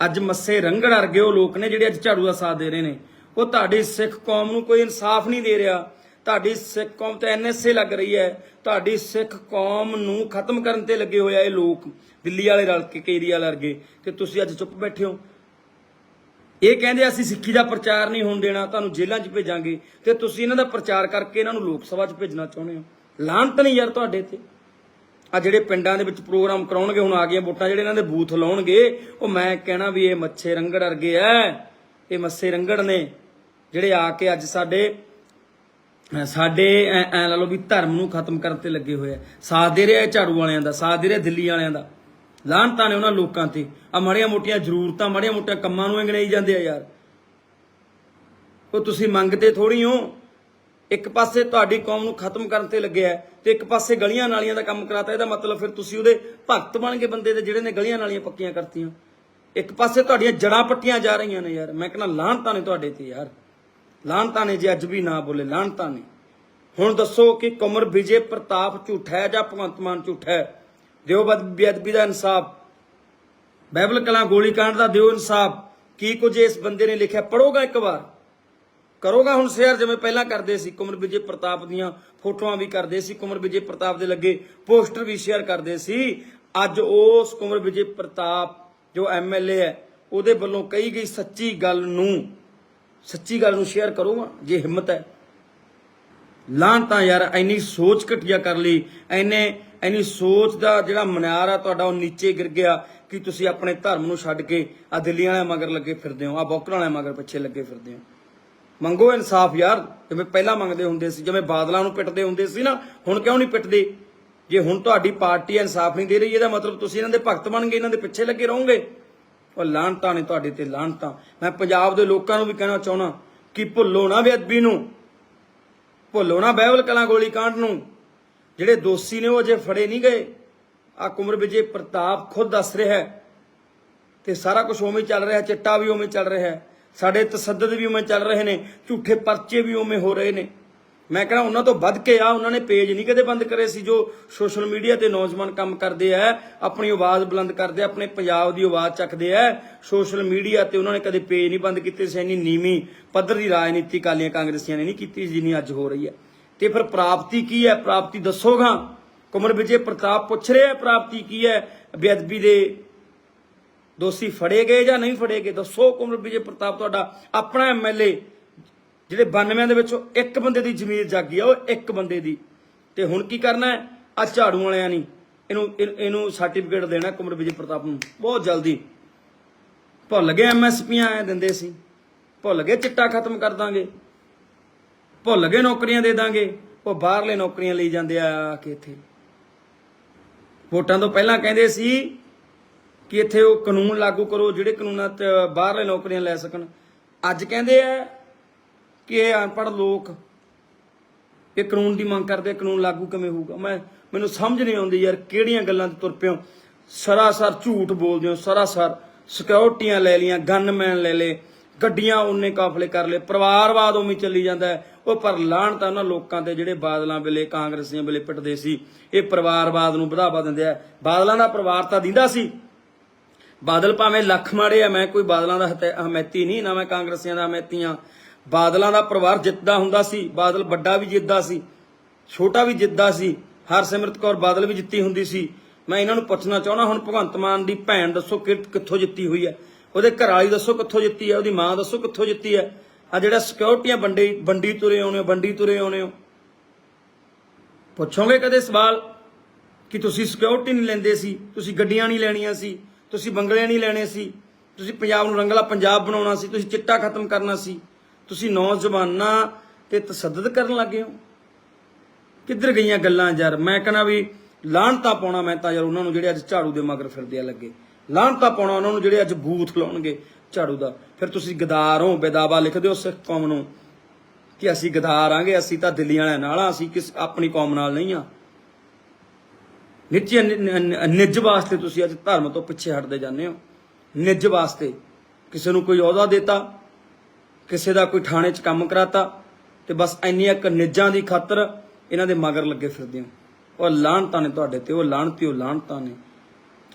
ਅੱਜ ਮੱਸੇ ਰੰਗੜ ਅਰਗੇ ਉਹ ਲੋਕ ਨੇ ਜਿਹੜੇ ਅੱਜ ਝਾੜੂ ਦਾ ਸਾਥ ਦੇ ਰਹੇ ਨੇ। ਉਹ ਤੁਹਾਡੀ ਸਿੱਖ ਕੌਮ ਨੂੰ ਕੋਈ ਇਨਸਾਫ ਨਹੀਂ ਦੇ ਰਿਹਾ। ਤੁਹਾਡੀ ਸਿੱਖ ਕੌਮ ਤੇ ਐਨਐਸਏ ਲੱਗ ਰਹੀ ਹੈ। ਤੁਹਾਡੀ ਸਿੱਖ ਕੌਮ ਨੂੰ ਖਤਮ ਕਰਨ ਤੇ ਲੱਗੇ ਹੋਇਆ ਇਹ ਲੋਕ, ਦਿੱਲੀ ਵਾਲੇ ਰਲ ਕੇ, ਕੇਜਰੀਵਾਲ ਵਰਗੇ ਤੇ ਤੁਸੀਂ ਅੱਜ ਚੁੱਪ ਬੈਠੇ ਹੋ। ਇਹ ਕਹਿੰਦੇ ਅਸੀਂ ਸਿੱਖੀ ਦਾ ਪ੍ਰਚਾਰ ਨਹੀਂ ਹੋਣ ਦੇਣਾ, ਤੁਹਾਨੂੰ ਜੇਲ੍ਹਾਂ 'ਚ ਭੇਜਾਂਗੇ। ਤੇ ਤੁਸੀਂ ਇਹਨਾਂ ਦਾ ਪ੍ਰਚਾਰ ਕਰਕੇ ਇਹਨਾਂ ਨੂੰ ਲੋਕ ਸਭਾ 'ਚ ਭੇਜਣਾ ਚਾਹੁੰਦੇ ਹੋ। ਲਾਂਤ ਨਹੀਂ ਯਾਰ ਤੁਹਾਡੇ ਤੇ। ਆ ਜਿਹੜੇ ਪਿੰਡਾਂ ਦੇ ਵਿੱਚ ਪ੍ਰੋਗਰਾਮ ਕਰਾਉਣਗੇ, ਹੁਣ ਆ ਗਈਆਂ ਵੋਟਾਂ, ਜਿਹੜੇ ਇਹਨਾਂ ਦੇ ਬੂਥ ਲਾਉਣਗੇ, ਉਹ ਮੈਂ ਕਹਿਣਾ ਵੀ ਇਹ ਮੱਛੇ ਰੰਗੜ ਵਰਗੇ ਐ। ਇਹ ਮੱਸੇ ਰੰਗੜ ਨੇ, ਜਿਹੜੇ ਆ ਕੇ ਅੱਜ ਸਾਡੇ ਸਾਡੇ ਐ, ਐਂ ਲਾ ਲਓ ਵੀ ਧਰਮ ਨੂੰ ਖਤਮ ਕਰਨ ਤੇ ਲੱਗੇ ਹੋਏ ਆ ਸਾਥ ਦੇ ਰਿਹਾ ਝਾੜੂ ਵਾਲਿਆਂ ਦਾ, ਸਾਥ ਦੇ ਰਿਹਾ ਦਿੱਲੀ ਵਾਲਿਆਂ ਦਾ। ਲਾਹਨਤਾਂ ਨੇ ਉਹਨਾਂ ਲੋਕਾਂ ਤੇ। ਆ ਮਾੜੀਆਂ ਮੋਟੀਆਂ ਜ਼ਰੂਰਤਾਂ, ਮਾੜੀਆਂ ਮੋਟੀਆਂ ਕੰਮਾਂ ਨੂੰ ਇੰਗਣਾਈ ਜਾਂਦੇ ਆ ਯਾਰ। ਉਹ ਤੁਸੀਂ ਮੰਗਦੇ ਥੋੜੀ ਹੋ। ਇੱਕ ਪਾਸੇ ਤੁਹਾਡੀ ਕੌਮ ਨੂੰ ਖਤਮ ਕਰਨ ਤੇ ਲੱਗਿਆ ਹੈ, ਤੇ ਇੱਕ ਪਾਸੇ ਗਲੀਆਂ ਨਾਲੀਆਂ ਦਾ ਕੰਮ ਕਰਾਤਾ ਇਹਦਾ ਮਤਲਬ ਫਿਰ ਤੁਸੀਂ ਉਹਦੇ ਭਗਤ ਬਣ ਕੇ ਬੰਦੇ ਦੇ ਜਿਹੜੇ ਨੇ ਗਲੀਆਂ ਨਾਲੀਆਂ ਪੱਕੀਆਂ ਕਰਤੀਆਂ। ਇੱਕ ਪਾਸੇ ਤੁਹਾਡੀਆਂ ਜੜਾਂ ਪੱਟੀਆਂ ਜਾ ਰਹੀਆਂ ਨੇ ਯਾਰ। ਮੈਂ ਕਹਿੰਦਾ ਲਾਹਨਤਾਂ ਨੇ ਤੁਹਾਡੇ ਤੇ ਯਾਰ। ਲਾਹਨਤਾਂ ਨੇ ਜੇ ਅੱਜ ਵੀ ਨਾ ਬੋਲੇ ਲਾਹਨਤਾਂ ਨੇ। ਹੁਣ ਦੱਸੋ ਕਿ ਕਮਰ ਵਿਜੇ ਪ੍ਰਤਾਪ ਝੂਠਾ ਹੈ ਜਾਂ ਭਗਵੰਤ ਮਾਨ ਝੂਠਾ ਹੈ? ਦਿਓ ਬਦ ਬੇਅਦਬੀ ਦਾ ਇਨਸਾਫ। ਬਾਈਬਲ ਕਲਾਂ ਗੋਲੀकांड ਦਾ ਦਿਓ ਇਨਸਾਫ। ਕੀ ਕੁਝ ਇਸ ਬੰਦੇ ਨੇ ਲਿਖਿਆ? ਪੜੋਗਾ ਇੱਕ ਵਾਰ। ਕਰੋਗਾ ਹੁਣ ਸ਼ੇਅਰ ਜਿਵੇਂ ਪਹਿਲਾਂ ਕਰਦੇ ਸੀ, ਕੁਮਰ ਵਿਜੇ ਪ੍ਰਤਾਪ ਦੀਆਂ ਫੋਟੋਆਂ ਵੀ ਕਰਦੇ ਸੀ, ਕੁਮਰ ਵਿਜੇ ਪ੍ਰਤਾਪ ਦੇ ਲੱਗੇ ਪੋਸਟਰ ਵੀ ਸ਼ੇਅਰ ਕਰਦੇ ਸੀ। ਅੱਜ ਉਸ ਕੁਮਰ ਵਿਜੇ ਪ੍ਰਤਾਪ ਜੋ ਐਮਐਲਏ ਹੈ, ਉਹਦੇ ਵੱਲੋਂ ਕਹੀ ਗਈ ਸੱਚੀ ਗੱਲ ਨੂੰ, ਸੱਚੀ ਗੱਲ ਨੂੰ ਸ਼ੇਅਰ ਕਰੋਗਾ ਜੇ ਹਿੰਮਤ ਹੈ। ਲਾਂ ਤਾਂ ਯਾਰ ਐਨੀ ਸੋਚ ਘਟਿਆ ਕਰ ਲਈ ਐਨੇ ਐਨੀ ਸੋਚ ਦਾ ਜਿਹੜਾ ਮਨਿਆਰ ਆ ਤੁਹਾਡਾ, ਉਹ ਨੀਚੇ ਗਿਰ ਗਿਆ ਕਿ ਤੁਸੀਂ ਆਪਣੇ ਧਰਮ ਨੂੰ ਛੱਡ ਕੇ ਆ ਦਿੱਲੀ ਵਾਲਿਆਂ ਮਗਰ ਲੱਗੇ ਫਿਰਦੇ ਹੋ ਆ ਬੋਕਰਾਂ ਵਾਲਿਆਂ ਮਗਰ ਪਿੱਛੇ ਲੱਗੇ ਫਿਰਦੇ ਹੋ। ਮੰਗੋ ਇਨਸਾਫ ਯਾਰ, ਜਿਵੇਂ ਪਹਿਲਾਂ ਮੰਗਦੇ ਹੁੰਦੇ ਸੀ, ਜਿਵੇਂ ਬਾਦਲਾਂ ਨੂੰ ਪਿੱਟਦੇ ਹੁੰਦੇ ਸੀ ਨਾ, ਹੁਣ ਕਿਉਂ ਨਹੀਂ ਪਿੱਟਦੇ? ਜੇ ਹੁਣ ਤੁਹਾਡੀ ਪਾਰਟੀ ਇਨਸਾਫ ਨਹੀਂ ਦੇ ਰਹੀ, ਇਹਦਾ ਮਤਲਬ ਤੁਸੀਂ ਇਹਨਾਂ ਦੇ ਭਗਤ ਬਣ ਗਏ, ਇਹਨਾਂ ਦੇ ਪਿੱਛੇ ਲੱਗੇ ਰਹੋਗੇ? ਉਹ ਲਾਹਨਤਾਂ ਨੇ ਤੁਹਾਡੇ ਤੇ ਲਾਹਨਤਾਂ ਮੈਂ ਪੰਜਾਬ ਦੇ ਲੋਕਾਂ ਨੂੰ ਵੀ ਕਹਿਣਾ ਚਾਹਣਾ ਕਿ ਭੁੱਲੋ ਨਾ ਬੇਅਦਬੀ ਨੂੰ। ਭੁੱਲੋ ਨਾ ਬਹਿਵਲ ਕਲਾਂ ਗੋਲੀ ਕਾਂਡ ਨੂੰ। ਜਿਹੜੇ ਦੋਸ਼ੀ ਨੇ ਉਹ ਅਜੇ ਫੜੇ ਨਹੀਂ ਗਏ। ਆ ਕੁਮਰ ਵਿਜੇ ਪ੍ਰਤਾਪ ਖੁਦ ਦੱਸ ਰਿਹਾ ਹੈ। ਤੇ ਸਾਰਾ ਕੁਝ ਉਵੇਂ ਚੱਲ ਰਿਹਾ ਚਿੱਟਾ ਵੀ ਉਵੇਂ ਚੱਲ ਰਿਹਾ ਹੈ। ਸਾਡੇ ਤਸੱਦਦ ਵੀ ਉਵੇਂ ਚੱਲ ਰਹੇ ਨੇ, ਝੂਠੇ ਪਰਚੇ ਵੀ ਉਵੇਂ ਹੋ ਰਹੇ ਨੇ। ਮੈਂ ਕਹਿੰਦਾ ਉਹਨਾਂ ਤੋਂ ਵੱਧ ਕੇ ਆ, ਉਹਨਾਂ ਨੇ ਪੇਜ ਨਹੀਂ ਕਦੇ ਬੰਦ ਕਰੇ ਸੀ ਜੋ ਸੋਸ਼ਲ ਮੀਡੀਆ ਤੇ ਨੌਜਵਾਨ ਕੰਮ ਕਰਦੇ ਆ, ਆਪਣੀ ਆਵਾਜ਼ ਬੁਲੰਦ ਕਰਦੇ ਆ, ਆਪਣੇ ਪੰਜਾਬ ਦੀ ਆਵਾਜ਼ ਚੱਕਦੇ ਆ। ਸੋਸ਼ਲ ਮੀਡੀਆ ਤੇ ਉਹਨਾਂ ਨੇ ਕਦੇ ਪੇਜ ਨਹੀਂ ਬੰਦ ਕੀਤੇ ਸੀ, ਇੰਨੀ ਨੀਵੀਂ ਪੱਧਰ ਦੀ ਰਾਜਨੀਤੀ ਕਾਲੀਆਂ ਕਾਂਗਰਸੀਆਂ ਨੇ ਨਹੀਂ ਕੀਤੀ ਜਿੰਨੀ ਅੱਜ ਹੋ ਰਹੀ ਹੈ। ਤੇ ਫਿਰ ਪ੍ਰਾਪਤੀ ਕੀ ਹੈ? ਪ੍ਰਾਪਤੀ ਦੱਸੋਗਾ ਕੁਮਰ ਵਿਜੇ ਪ੍ਰਤਾਪ ਪੁੱਛ ਰਿਹਾ ਪ੍ਰਾਪਤੀ ਕੀ ਹੈ? ਬੇਅਦਬੀ ਦੇ ਦੋਸ਼ੀ ਫੜੇ ਗਏ ਜਾਂ ਨਹੀਂ ਫੜੇ ਗਏ, ਦੱਸੋ ਕੁਮਰ ਵਿਜੇ ਪ੍ਰਤਾਪ, ਤੁਹਾਡਾ ਆਪਣਾ ਐਮਐਲਏ ਜਿਹੜੇ 92 ਦੇ ਵਿੱਚੋਂ ਇੱਕ ਬੰਦੇ ਦੀ ਜ਼ਮੀਰ ਜਾਗੀ ਆ, ਉਹ ਇੱਕ ਬੰਦੇ ਦੀ। ਤੇ ਹੁਣ ਕੀ ਕਰਨਾ ਹੈ? ਆ ਝਾੜੂ ਵਾਲਿਆਂ ਨਹੀਂ ਇਹਨੂੰ, ਇਹਨੂੰ- ਇਹਨੂੰ ਸਰਟੀਫਿਕੇਟ ਦੇਣਾ ਕੁਮਰ ਵਿਜੇ ਪ੍ਰਤਾਪ ਨੂੰ। ਬਹੁਤ ਜਲਦੀ। ਭੁੱਲ ਗਏ ਐਮਐਸਪੀਆਂ ਐ ਦਿੰਦੇ ਸੀ। ਭੁੱਲ ਗਏ ਚਿੱਟਾ ਖਤਮ ਕਰ ਦਾਂਗੇ। ਭੁੱਲ ਗਏ ਨੌਕਰੀਆਂ ਦੇ ਦਾਂਗੇ। ਉਹ ਬਾਹਰਲੇ ਨੌਕਰੀਆਂ ਲਈ ਜਾਂਦੇ ਆ ਆ ਕੇ ਇੱਥੇ। ਵੋਟਾਂ ਤੋਂ ਪਹਿਲਾਂ ਕਹਿੰਦੇ ਸੀ ਕਿ ਇੱਥੇ ਉਹ ਕਾਨੂੰਨ ਲਾਗੂ ਕਰੋ, ਜਿਹੜੇ ਕਾਨੂੰਨਾਂ 'ਚ ਬਾਹਰਲੇ ਨੌਕਰੀਆਂ ਲੈ ਸਕਣ। ਅੱਜ ਕਹਿੰਦੇ ਆ ਕਿ ਇਹ ਅਨਪੜ੍ਹ ਲੋਕ, ਇਹ ਕਾਨੂੰਨ ਦੀ ਮੰਗ ਕਰਦੇ ਕਾਨੂੰਨ ਲਾਗੂ ਕਿਵੇਂ ਹੋਊਗਾ? ਮੈਂ, ਮੈਨੂੰ ਸਮਝ ਨਹੀਂ ਆਉਂਦੀ ਯਾਰ, ਕਿਹੜੀਆਂ ਗੱਲਾਂ ਤੇ ਤੁਰ ਪਿਓ? ਸਰਾਸਰ ਝੂਠ ਬੋਲਦੇ ਹੋ, ਸਰਾਸਰ ਸਿਕਿਉਰਟੀਆਂ ਲੈ ਲੀਆਂ ਗਨਮੈਨ ਲੈ ਲੇ ਗੱਡੀਆਂ ਉਹਨੇ ਕਾਫਲੇ ਕਰ ਲਏ, ਪਰਿਵਾਰਵਾਦ ਉਵੇਂ ਚੱਲੀ ਜਾਂਦਾ ਉਹ ਪਰ ਲਾਹਣ ਤਾਂ ਉਹਨਾਂ ਲੋਕਾਂ ਤੇ ਜਿਹੜੇ ਬਾਦਲਾਂ ਵੇਲੇ, ਕਾਂਗਰਸੀਆਂ ਵੇਲੇ ਪਿੱਟਦੇ ਸੀ, ਇਹ ਪਰਿਵਾਰਵਾਦ ਨੂੰ ਵਧਾਵਾ ਦਿੰਦੇ ਆ। ਬਾਦਲਾਂ ਦਾ ਪਰਿਵਾਰ ਤਾਂ ਦਿੰਦਾ ਸੀ। ਬਾਦਲ ਭਾਵੇਂ ਲੱਖ ਮਾੜੇ ਆ, ਮੈਂ ਕੋਈ ਬਾਦਲਾਂ ਦਾ ਹਤੈ- ਹਮੈਤੀ ਨਹੀਂ, ਨਾ ਮੈਂ ਕਾਂਗਰਸੀਆਂ ਦਾ ਹਮੈਤੀਆਂ ਬਾਦਲਾਂ ਦਾ ਪਰਿਵਾਰ ਜਿੱਤਦਾ ਹੁੰਦਾ ਸੀ, ਬਾਦਲ ਵੱਡਾ ਵੀ ਜਿੱਤਦਾ ਸੀ, ਛੋਟਾ ਵੀ ਜਿੱਤਦਾ ਸੀ, ਹਰਸਿਮਰਤ ਕੌਰ ਬਾਦਲ ਵੀ ਜਿੱਤੀ ਹੁੰਦੀ ਸੀ। ਮੈਂ ਇਹਨਾਂ ਨੂੰ ਪੁੱਛਣਾ ਚਾਹਣਾ ਹੁਣ ਭਗਵੰਤ ਮਾਨ ਦੀ ਭੈਣ ਦੱਸੋ ਕਿ ਕਿੱਥੋਂ ਜਿੱਤੀ ਹੋਈ ਹੈ ਉਹਦੇ ਘਰ ਵਾਲੀ ਦੱਸੋ ਕਿੱਥੋਂ ਜਿੱਤੀ ਹੈ ਉਹਦੀ ਮਾਂ ਦੱਸੋ ਕਿੱਥੋਂ ਜਿੱਤੀ ਹੈ ਆ ਜਿਹੜਾ ਸਿਕਿਉਰਟੀਆਂ ਵੰਡੀ ਵੰਡੀ ਤੁਰੇ ਆਉਣੇ ਹੋ, ਵੰਡੀ ਤੁਰੇ ਆਉਣੇ ਹੋ। ਪੁੱਛੋਗੇ ਕਦੇ ਸਵਾਲ ਕਿ ਤੁਸੀਂ ਸਿਕਿਉਰਿਟੀ ਨਹੀਂ ਲੈਂਦੇ ਸੀ, ਤੁਸੀਂ ਗੱਡੀਆਂ ਨਹੀਂ ਲੈਣੀਆਂ ਸੀ? ਤੁਸੀਂ ਬੰਗਲੇ ਨਹੀਂ ਲੈਣੇ ਸੀ, ਤੁਸੀਂ ਪੰਜਾਬ ਨੂੰ ਰੰਗਲਾ ਪੰਜਾਬ ਬਣਾਉਣਾ ਸੀ, ਤੁਸੀਂ ਚਿੱਟਾ ਖਤਮ ਕਰਨਾ ਸੀ, ਤੁਸੀਂ ਨੌਜਵਾਨਾਂ ਤੇ ਤਸੱਦਦ ਕਰਨ ਲੱਗੇ ਹੋ। ਕਿੱਧਰ ਗਈਆਂ ਗੱਲਾਂ ਯਾਰ? ਮੈਂ ਕਹਿੰਦਾ ਵੀ ਲਾਹਨਤਾ ਪਾਉਣਾ, ਮੈਂ ਤਾਂ ਯਾਰ ਉਹਨਾਂ ਨੂੰ ਜਿਹੜੇ ਅੱਜ ਝਾੜੂ ਦੇ ਮਗਰ ਫਿਰਦੇ ਆ ਲੱਗੇ। ਲਾਹਨਤਾ ਪਾਉਣਾ ਉਹਨਾਂ ਨੂੰ ਜਿਹੜੇ ਅੱਜ ਬੂਥ ਲਾਉਣਗੇ ਝਾੜੂ ਦਾ। ਫਿਰ ਤੁਸੀਂ ਗਦਾਰ ਹੋ, ਬੇਦਾਵਾ ਲਿਖਦੇ ਹੋ ਸਿੱਖ ਕੌਮ ਨੂੰ ਕਿ ਅਸੀਂ ਗਦਾਰ ਆਂਗੇ, ਅਸੀਂ ਤਾਂ ਦਿੱਲੀ ਵਾਲਿਆਂ ਨਾਲ ਆ, ਅਸੀਂ ਕਿਸ ਆਪਣੀ ਕੌਮ ਨਾਲ ਨਹੀਂ ਆ। ਨਿੱਜੀ ਨਿੱਜ ਵਾਸਤੇ ਤੁਸੀਂ ਅੱਜ ਧਰਮ ਤੋਂ ਪਿੱਛੇ ਹਟਦੇ ਜਾਂਦੇ ਹੋ। ਨਿੱਜ ਵਾਸਤੇ ਕਿਸੇ ਨੂੰ ਕੋਈ ਅਹੁਦਾ ਦਿੱਤਾ, ਕਿਸੇ ਦਾ ਕੋਈ ਥਾਣੇ 'ਚ ਕੰਮ ਕਰਾਤਾ, ਤੇ ਬਸ ਇੰਨੀਆਂ ਇੱਕ ਨਿੱਜਾਂ ਦੀ ਖਾਤਰ ਇਹਨਾਂ ਦੇ ਮਗਰ ਲੱਗੇ ਫਿਰਦੇ ਹੋ। ਉਹ ਲਾਹਨਤਾਂ ਨੇ ਤੁਹਾਡੇ ਤੇ, ਉਹ ਲਾਹਣਤੀ ਉਹ ਲਾਹਨਤਾਂ ਨੇ।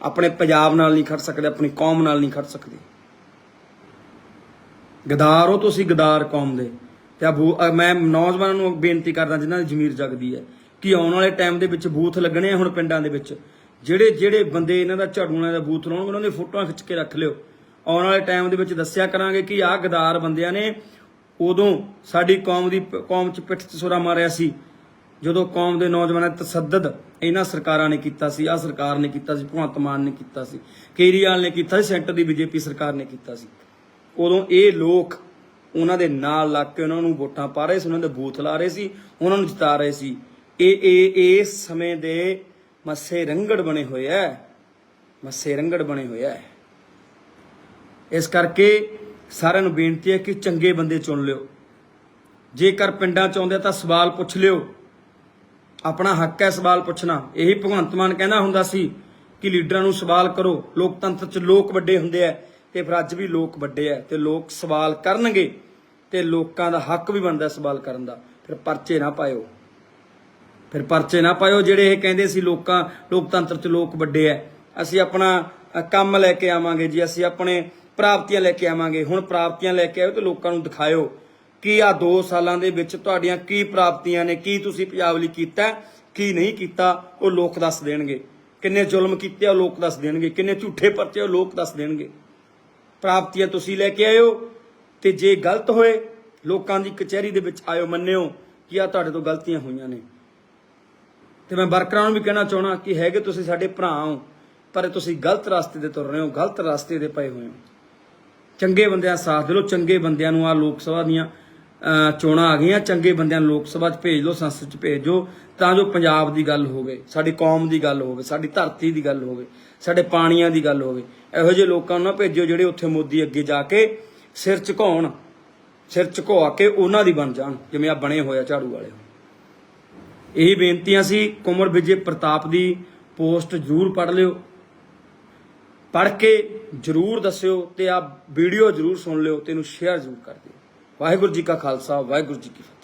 ਆਪਣੇ ਪੰਜਾਬ ਨਾਲ ਨਹੀਂ ਖੜ ਸਕਦੇ, ਆਪਣੀ ਕੌਮ ਨਾਲ ਨਹੀਂ ਖੜ ਸਕਦੇ। ਗਦਾਰ ਹੋ ਤੁਸੀਂ, ਗਦਾਰ ਕੌਮ ਦੇ। ਤੇ ਆ ਮੈਂ ਨੌਜਵਾਨਾਂ ਨੂੰ ਬੇਨਤੀ ਕਰਦਾ, ਜਿਨ੍ਹਾਂ ਦੀ ਜ਼ਮੀਰ ਜਗਦੀ ਹੈ ਕਿ ਆਉਣ ਵਾਲੇ ਟਾਈਮ ਦੇ ਵਿੱਚ ਬੂਥ ਲੱਗਣੇ ਆ ਹੁਣ ਪਿੰਡਾਂ ਦੇ ਵਿੱਚ। ਜਿਹੜੇ ਜਿਹੜੇ ਬੰਦੇ ਇਹਨਾਂ ਦਾ ਝਾੜੂਆਂ ਦਾ ਬੂਥ ਲਾਉਣਗੇ, ਉਹਨਾਂ ਦੀਆਂ ਫੋਟੋਆਂ ਖਿੱਚ ਕੇ ਰੱਖ ਲਿਓ। ਆਉਣ ਵਾਲੇ ਟਾਈਮ ਦੇ ਵਿੱਚ ਦੱਸਿਆ ਕਰਾਂਗੇ ਕਿ ਆਹ ਗਦਾਰ ਬੰਦਿਆਂ ਨੇ ਉਦੋਂ ਸਾਡੀ ਕੌਮ ਦੀ ਕੌਮ 'ਚ ਪਿੱਠ 'ਚ ਸੁਰਾ ਮਾਰਿਆ ਸੀ। ਜਦੋਂ ਕੌਮ ਦੇ ਨੌਜਵਾਨਾਂ ਤੇ ਤਸੱਦਦ ਇਹਨਾਂ ਸਰਕਾਰਾਂ ਨੇ ਕੀਤਾ ਸੀ, ਆਹ ਸਰਕਾਰ ਨੇ ਕੀਤਾ ਸੀ, ਭਗਵੰਤ ਮਾਨ ਨੇ ਕੀਤਾ ਸੀ, ਕੇਜਰੀਵਾਲ ਨੇ ਕੀਤਾ ਸੀ, ਸੈਂਟਰ ਦੀ ਬੀਜੇਪੀ ਸਰਕਾਰ ਨੇ ਕੀਤਾ ਸੀ। ਉਦੋਂ ਇਹ ਲੋਕ ਉਹਨਾਂ ਦੇ ਨਾਲ ਲੱਗ ਕੇ ਉਹਨਾਂ ਨੂੰ ਵੋਟਾਂ ਪਾ ਰਹੇ ਸੀ, ਉਹਨਾਂ ਦੇ ਬੂਥ ਲਾ ਰਹੇ ਸੀ, ਉਹਨਾਂ ਨੂੰ ਜਿਤਾ ਰਹੇ ਸੀ। ਇਹ ਇਹ ਇਸ ਸਮੇਂ ਦੇ ਮੱਸੇ ਰੰਗੜ ਬਣੇ ਹੋਏ ਐ। ਮੱਸੇ ਰੰਗੜ ਬਣੇ ਹੋਏ ਐ। ਇਸ ਕਰਕੇ ਸਾਰਿਆਂ ਨੂੰ ਬੇਨਤੀ ਹੈ ਕਿ ਚੰਗੇ ਬੰਦੇ ਚੁਣ ਲਿਓ। ਜੇਕਰ ਪਿੰਡਾਂ ਚ ਆਉਂਦੇ ਤਾਂ ਸਵਾਲ ਪੁੱਛ ਲਿਓ। ਆਪਣਾ ਹੱਕ ਹੈ ਸਵਾਲ ਪੁੱਛਣਾ। ਇਹੀ ਭਗਵੰਤ ਮਾਨ ਕਹਿੰਦਾ ਹੁੰਦਾ ਸੀ ਕਿ ਲੀਡਰਾਂ ਨੂੰ ਸਵਾਲ ਕਰੋ। ਲੋਕਤੰਤਰ ਚ ਲੋਕ ਵੱਡੇ ਹੁੰਦੇ ਆ ਤੇ ਫਿਰ ਅੱਜ ਵੀ ਲੋਕ ਵੱਡੇ ਆ ਤੇ ਲੋਕ ਸਵਾਲ ਕਰਨਗੇ ਤੇ ਲੋਕਾਂ ਦਾ ਹੱਕ ਵੀ ਬਣਦਾ ਸਵਾਲ ਕਰਨ ਦਾ। ਫਿਰ ਪਰਚੇ ਨਾ ਪਾਇਓ। ਫਿਰ ਪਰਚੇ ਨਾ ਪਾਇਓ, ਜਿਹੜੇ ਇਹ ਕਹਿੰਦੇ ਸੀ ਲੋਕਾਂ, ਲੋਕਤੰਤਰ 'ਚ ਲੋਕ ਵੱਡੇ ਐ। ਅਸੀਂ ਆਪਣਾ ਕੰਮ ਲੈ ਕੇ ਆਵਾਂਗੇ ਜੀ, ਅਸੀਂ ਆਪਣੇ ਪ੍ਰਾਪਤੀਆਂ ਲੈ ਕੇ ਆਵਾਂਗੇ। ਹੁਣ ਪ੍ਰਾਪਤੀਆਂ ਲੈ ਕੇ ਆਇਓ ਤੇ ਲੋਕਾਂ ਨੂੰ ਦਿਖਾਇਓ ਕਿ ਆ 2 ਸਾਲਾਂ ਦੇ ਵਿੱਚ ਤੁਹਾਡੀਆਂ ਕੀ ਪ੍ਰਾਪਤੀਆਂ ਨੇ, ਕੀ ਤੁਸੀਂ ਪੰਜਾਬ ਲਈ ਕੀਤਾ, ਕੀ ਨਹੀਂ ਕੀਤਾ, ਉਹ ਲੋਕ ਦੱਸ ਦੇਣਗੇ। ਕਿੰਨੇ ਜ਼ੁਲਮ ਕੀਤੇ ਉਹ ਲੋਕ ਦੱਸ ਦੇਣਗੇ। ਕਿੰਨੇ ਝੂਠੇ ਪਰਚੇ ਉਹ ਲੋਕ ਦੱਸ ਦੇਣਗੇ। ਪ੍ਰਾਪਤੀਆਂ ਤੁਸੀਂ ਲੈ ਕੇ ਆਇਓ ਤੇ ਜੇ ਗਲਤ ਹੋਏ, ਲੋਕਾਂ ਦੀ ਕਚਹਿਰੀ ਦੇ ਵਿੱਚ ਆਇਓ, ਮੰਨਿਓ ਕਿ ਆ ਤੁਹਾਡੇ ਤੋਂ ਗਲਤੀਆਂ ਹੋਈਆਂ ਨੇ। ਤੇ ਮੈਂ ਵਰਕਰਾਂ ਨੂੰ ਵੀ ਕਹਿਣਾ ਚਾਹਣਾ ਕਿ ਹੈਗੇ ਤੁਸੀਂ ਸਾਡੇ ਭਰਾ ਹੋ, ਪਰ ਤੁਸੀਂ ਗਲਤ ਰਸਤੇ ਤੇ ਤੁਰ ਰਹੇ ਹੋ, ਗਲਤ ਰਸਤੇ ਤੇ ਪਏ ਹੋਏ ਹੋ। ਚੰਗੇ ਬੰਦਿਆਂ ਦਾ ਸਾਥ ਦਿਓ ਚੰਗੇ ਬੰਦਿਆਂ ਨੂੰ ਆ ਲੋਕ ਸਭਾ ਦੀਆਂ ਚੋਣਾਂ ਆ ਗਈਆਂ, ਚੰਗੇ ਬੰਦਿਆਂ ਨੂੰ ਲੋਕ ਸਭਾ 'ਚ ਭੇਜ ਲਓ, ਸੰਸਦ 'ਚ ਭੇਜੋ ਤਾਂ ਜੋ ਪੰਜਾਬ ਦੀ ਗੱਲ ਹੋਵੇ ਸਾਡੀ ਕੌਮ ਦੀ ਗੱਲ ਹੋਵੇ, ਸਾਡੀ ਧਰਤੀ ਦੀ ਗੱਲ ਹੋਵੇ, ਸਾਡੇ ਪਾਣੀਆਂ ਦੀ ਗੱਲ ਹੋਵੇ। ਇਹੋ ਜਿਹੇ ਲੋਕਾਂ ਨੂੰ ਨਾ ਭੇਜਿਓ ਜਿਹੜੇ ਉੱਥੇ ਮੋਦੀ ਅੱਗੇ ਜਾ ਕੇ ਸਿਰ ਝੁਕਾਉਣ, ਸਿਰ ਝੁਕਾ ਕੇ ਉਹਨਾਂ ਦੀ ਬਣ ਜਾਣ, ਜਿਵੇਂ ਆ ਬਣੇ ਹੋਇਆ ਝਾੜੂ ਵਾਲੇ। ਇਹੀ ਬੇਨਤੀਆਂ ਸੀ, ਕੁਮਰ ਵਿਜੇ ਪ੍ਰਤਾਪ ਦੀ ਪੋਸਟ ਜ਼ਰੂਰ ਪੜ੍ਹ ਲਿਓ। ਪੜ੍ਹ ਕੇ ਜ਼ਰੂਰ ਦੱਸਿਓ ਤੇ ਆ ਵੀਡੀਓ ਜ਼ਰੂਰ ਸੁਣ ਲਿਓ ਤੇ ਇਹਨੂੰ ਸ਼ੇਅਰ ਜ਼ਰੂਰ ਕਰ ਦਿਓ। ਵਾਹਿਗੁਰੂ ਜੀ ਕਾ ਖਾਲਸਾ, ਵਾਹਿਗੁਰੂ ਜੀ ਕੀ ਫਤਿਹ।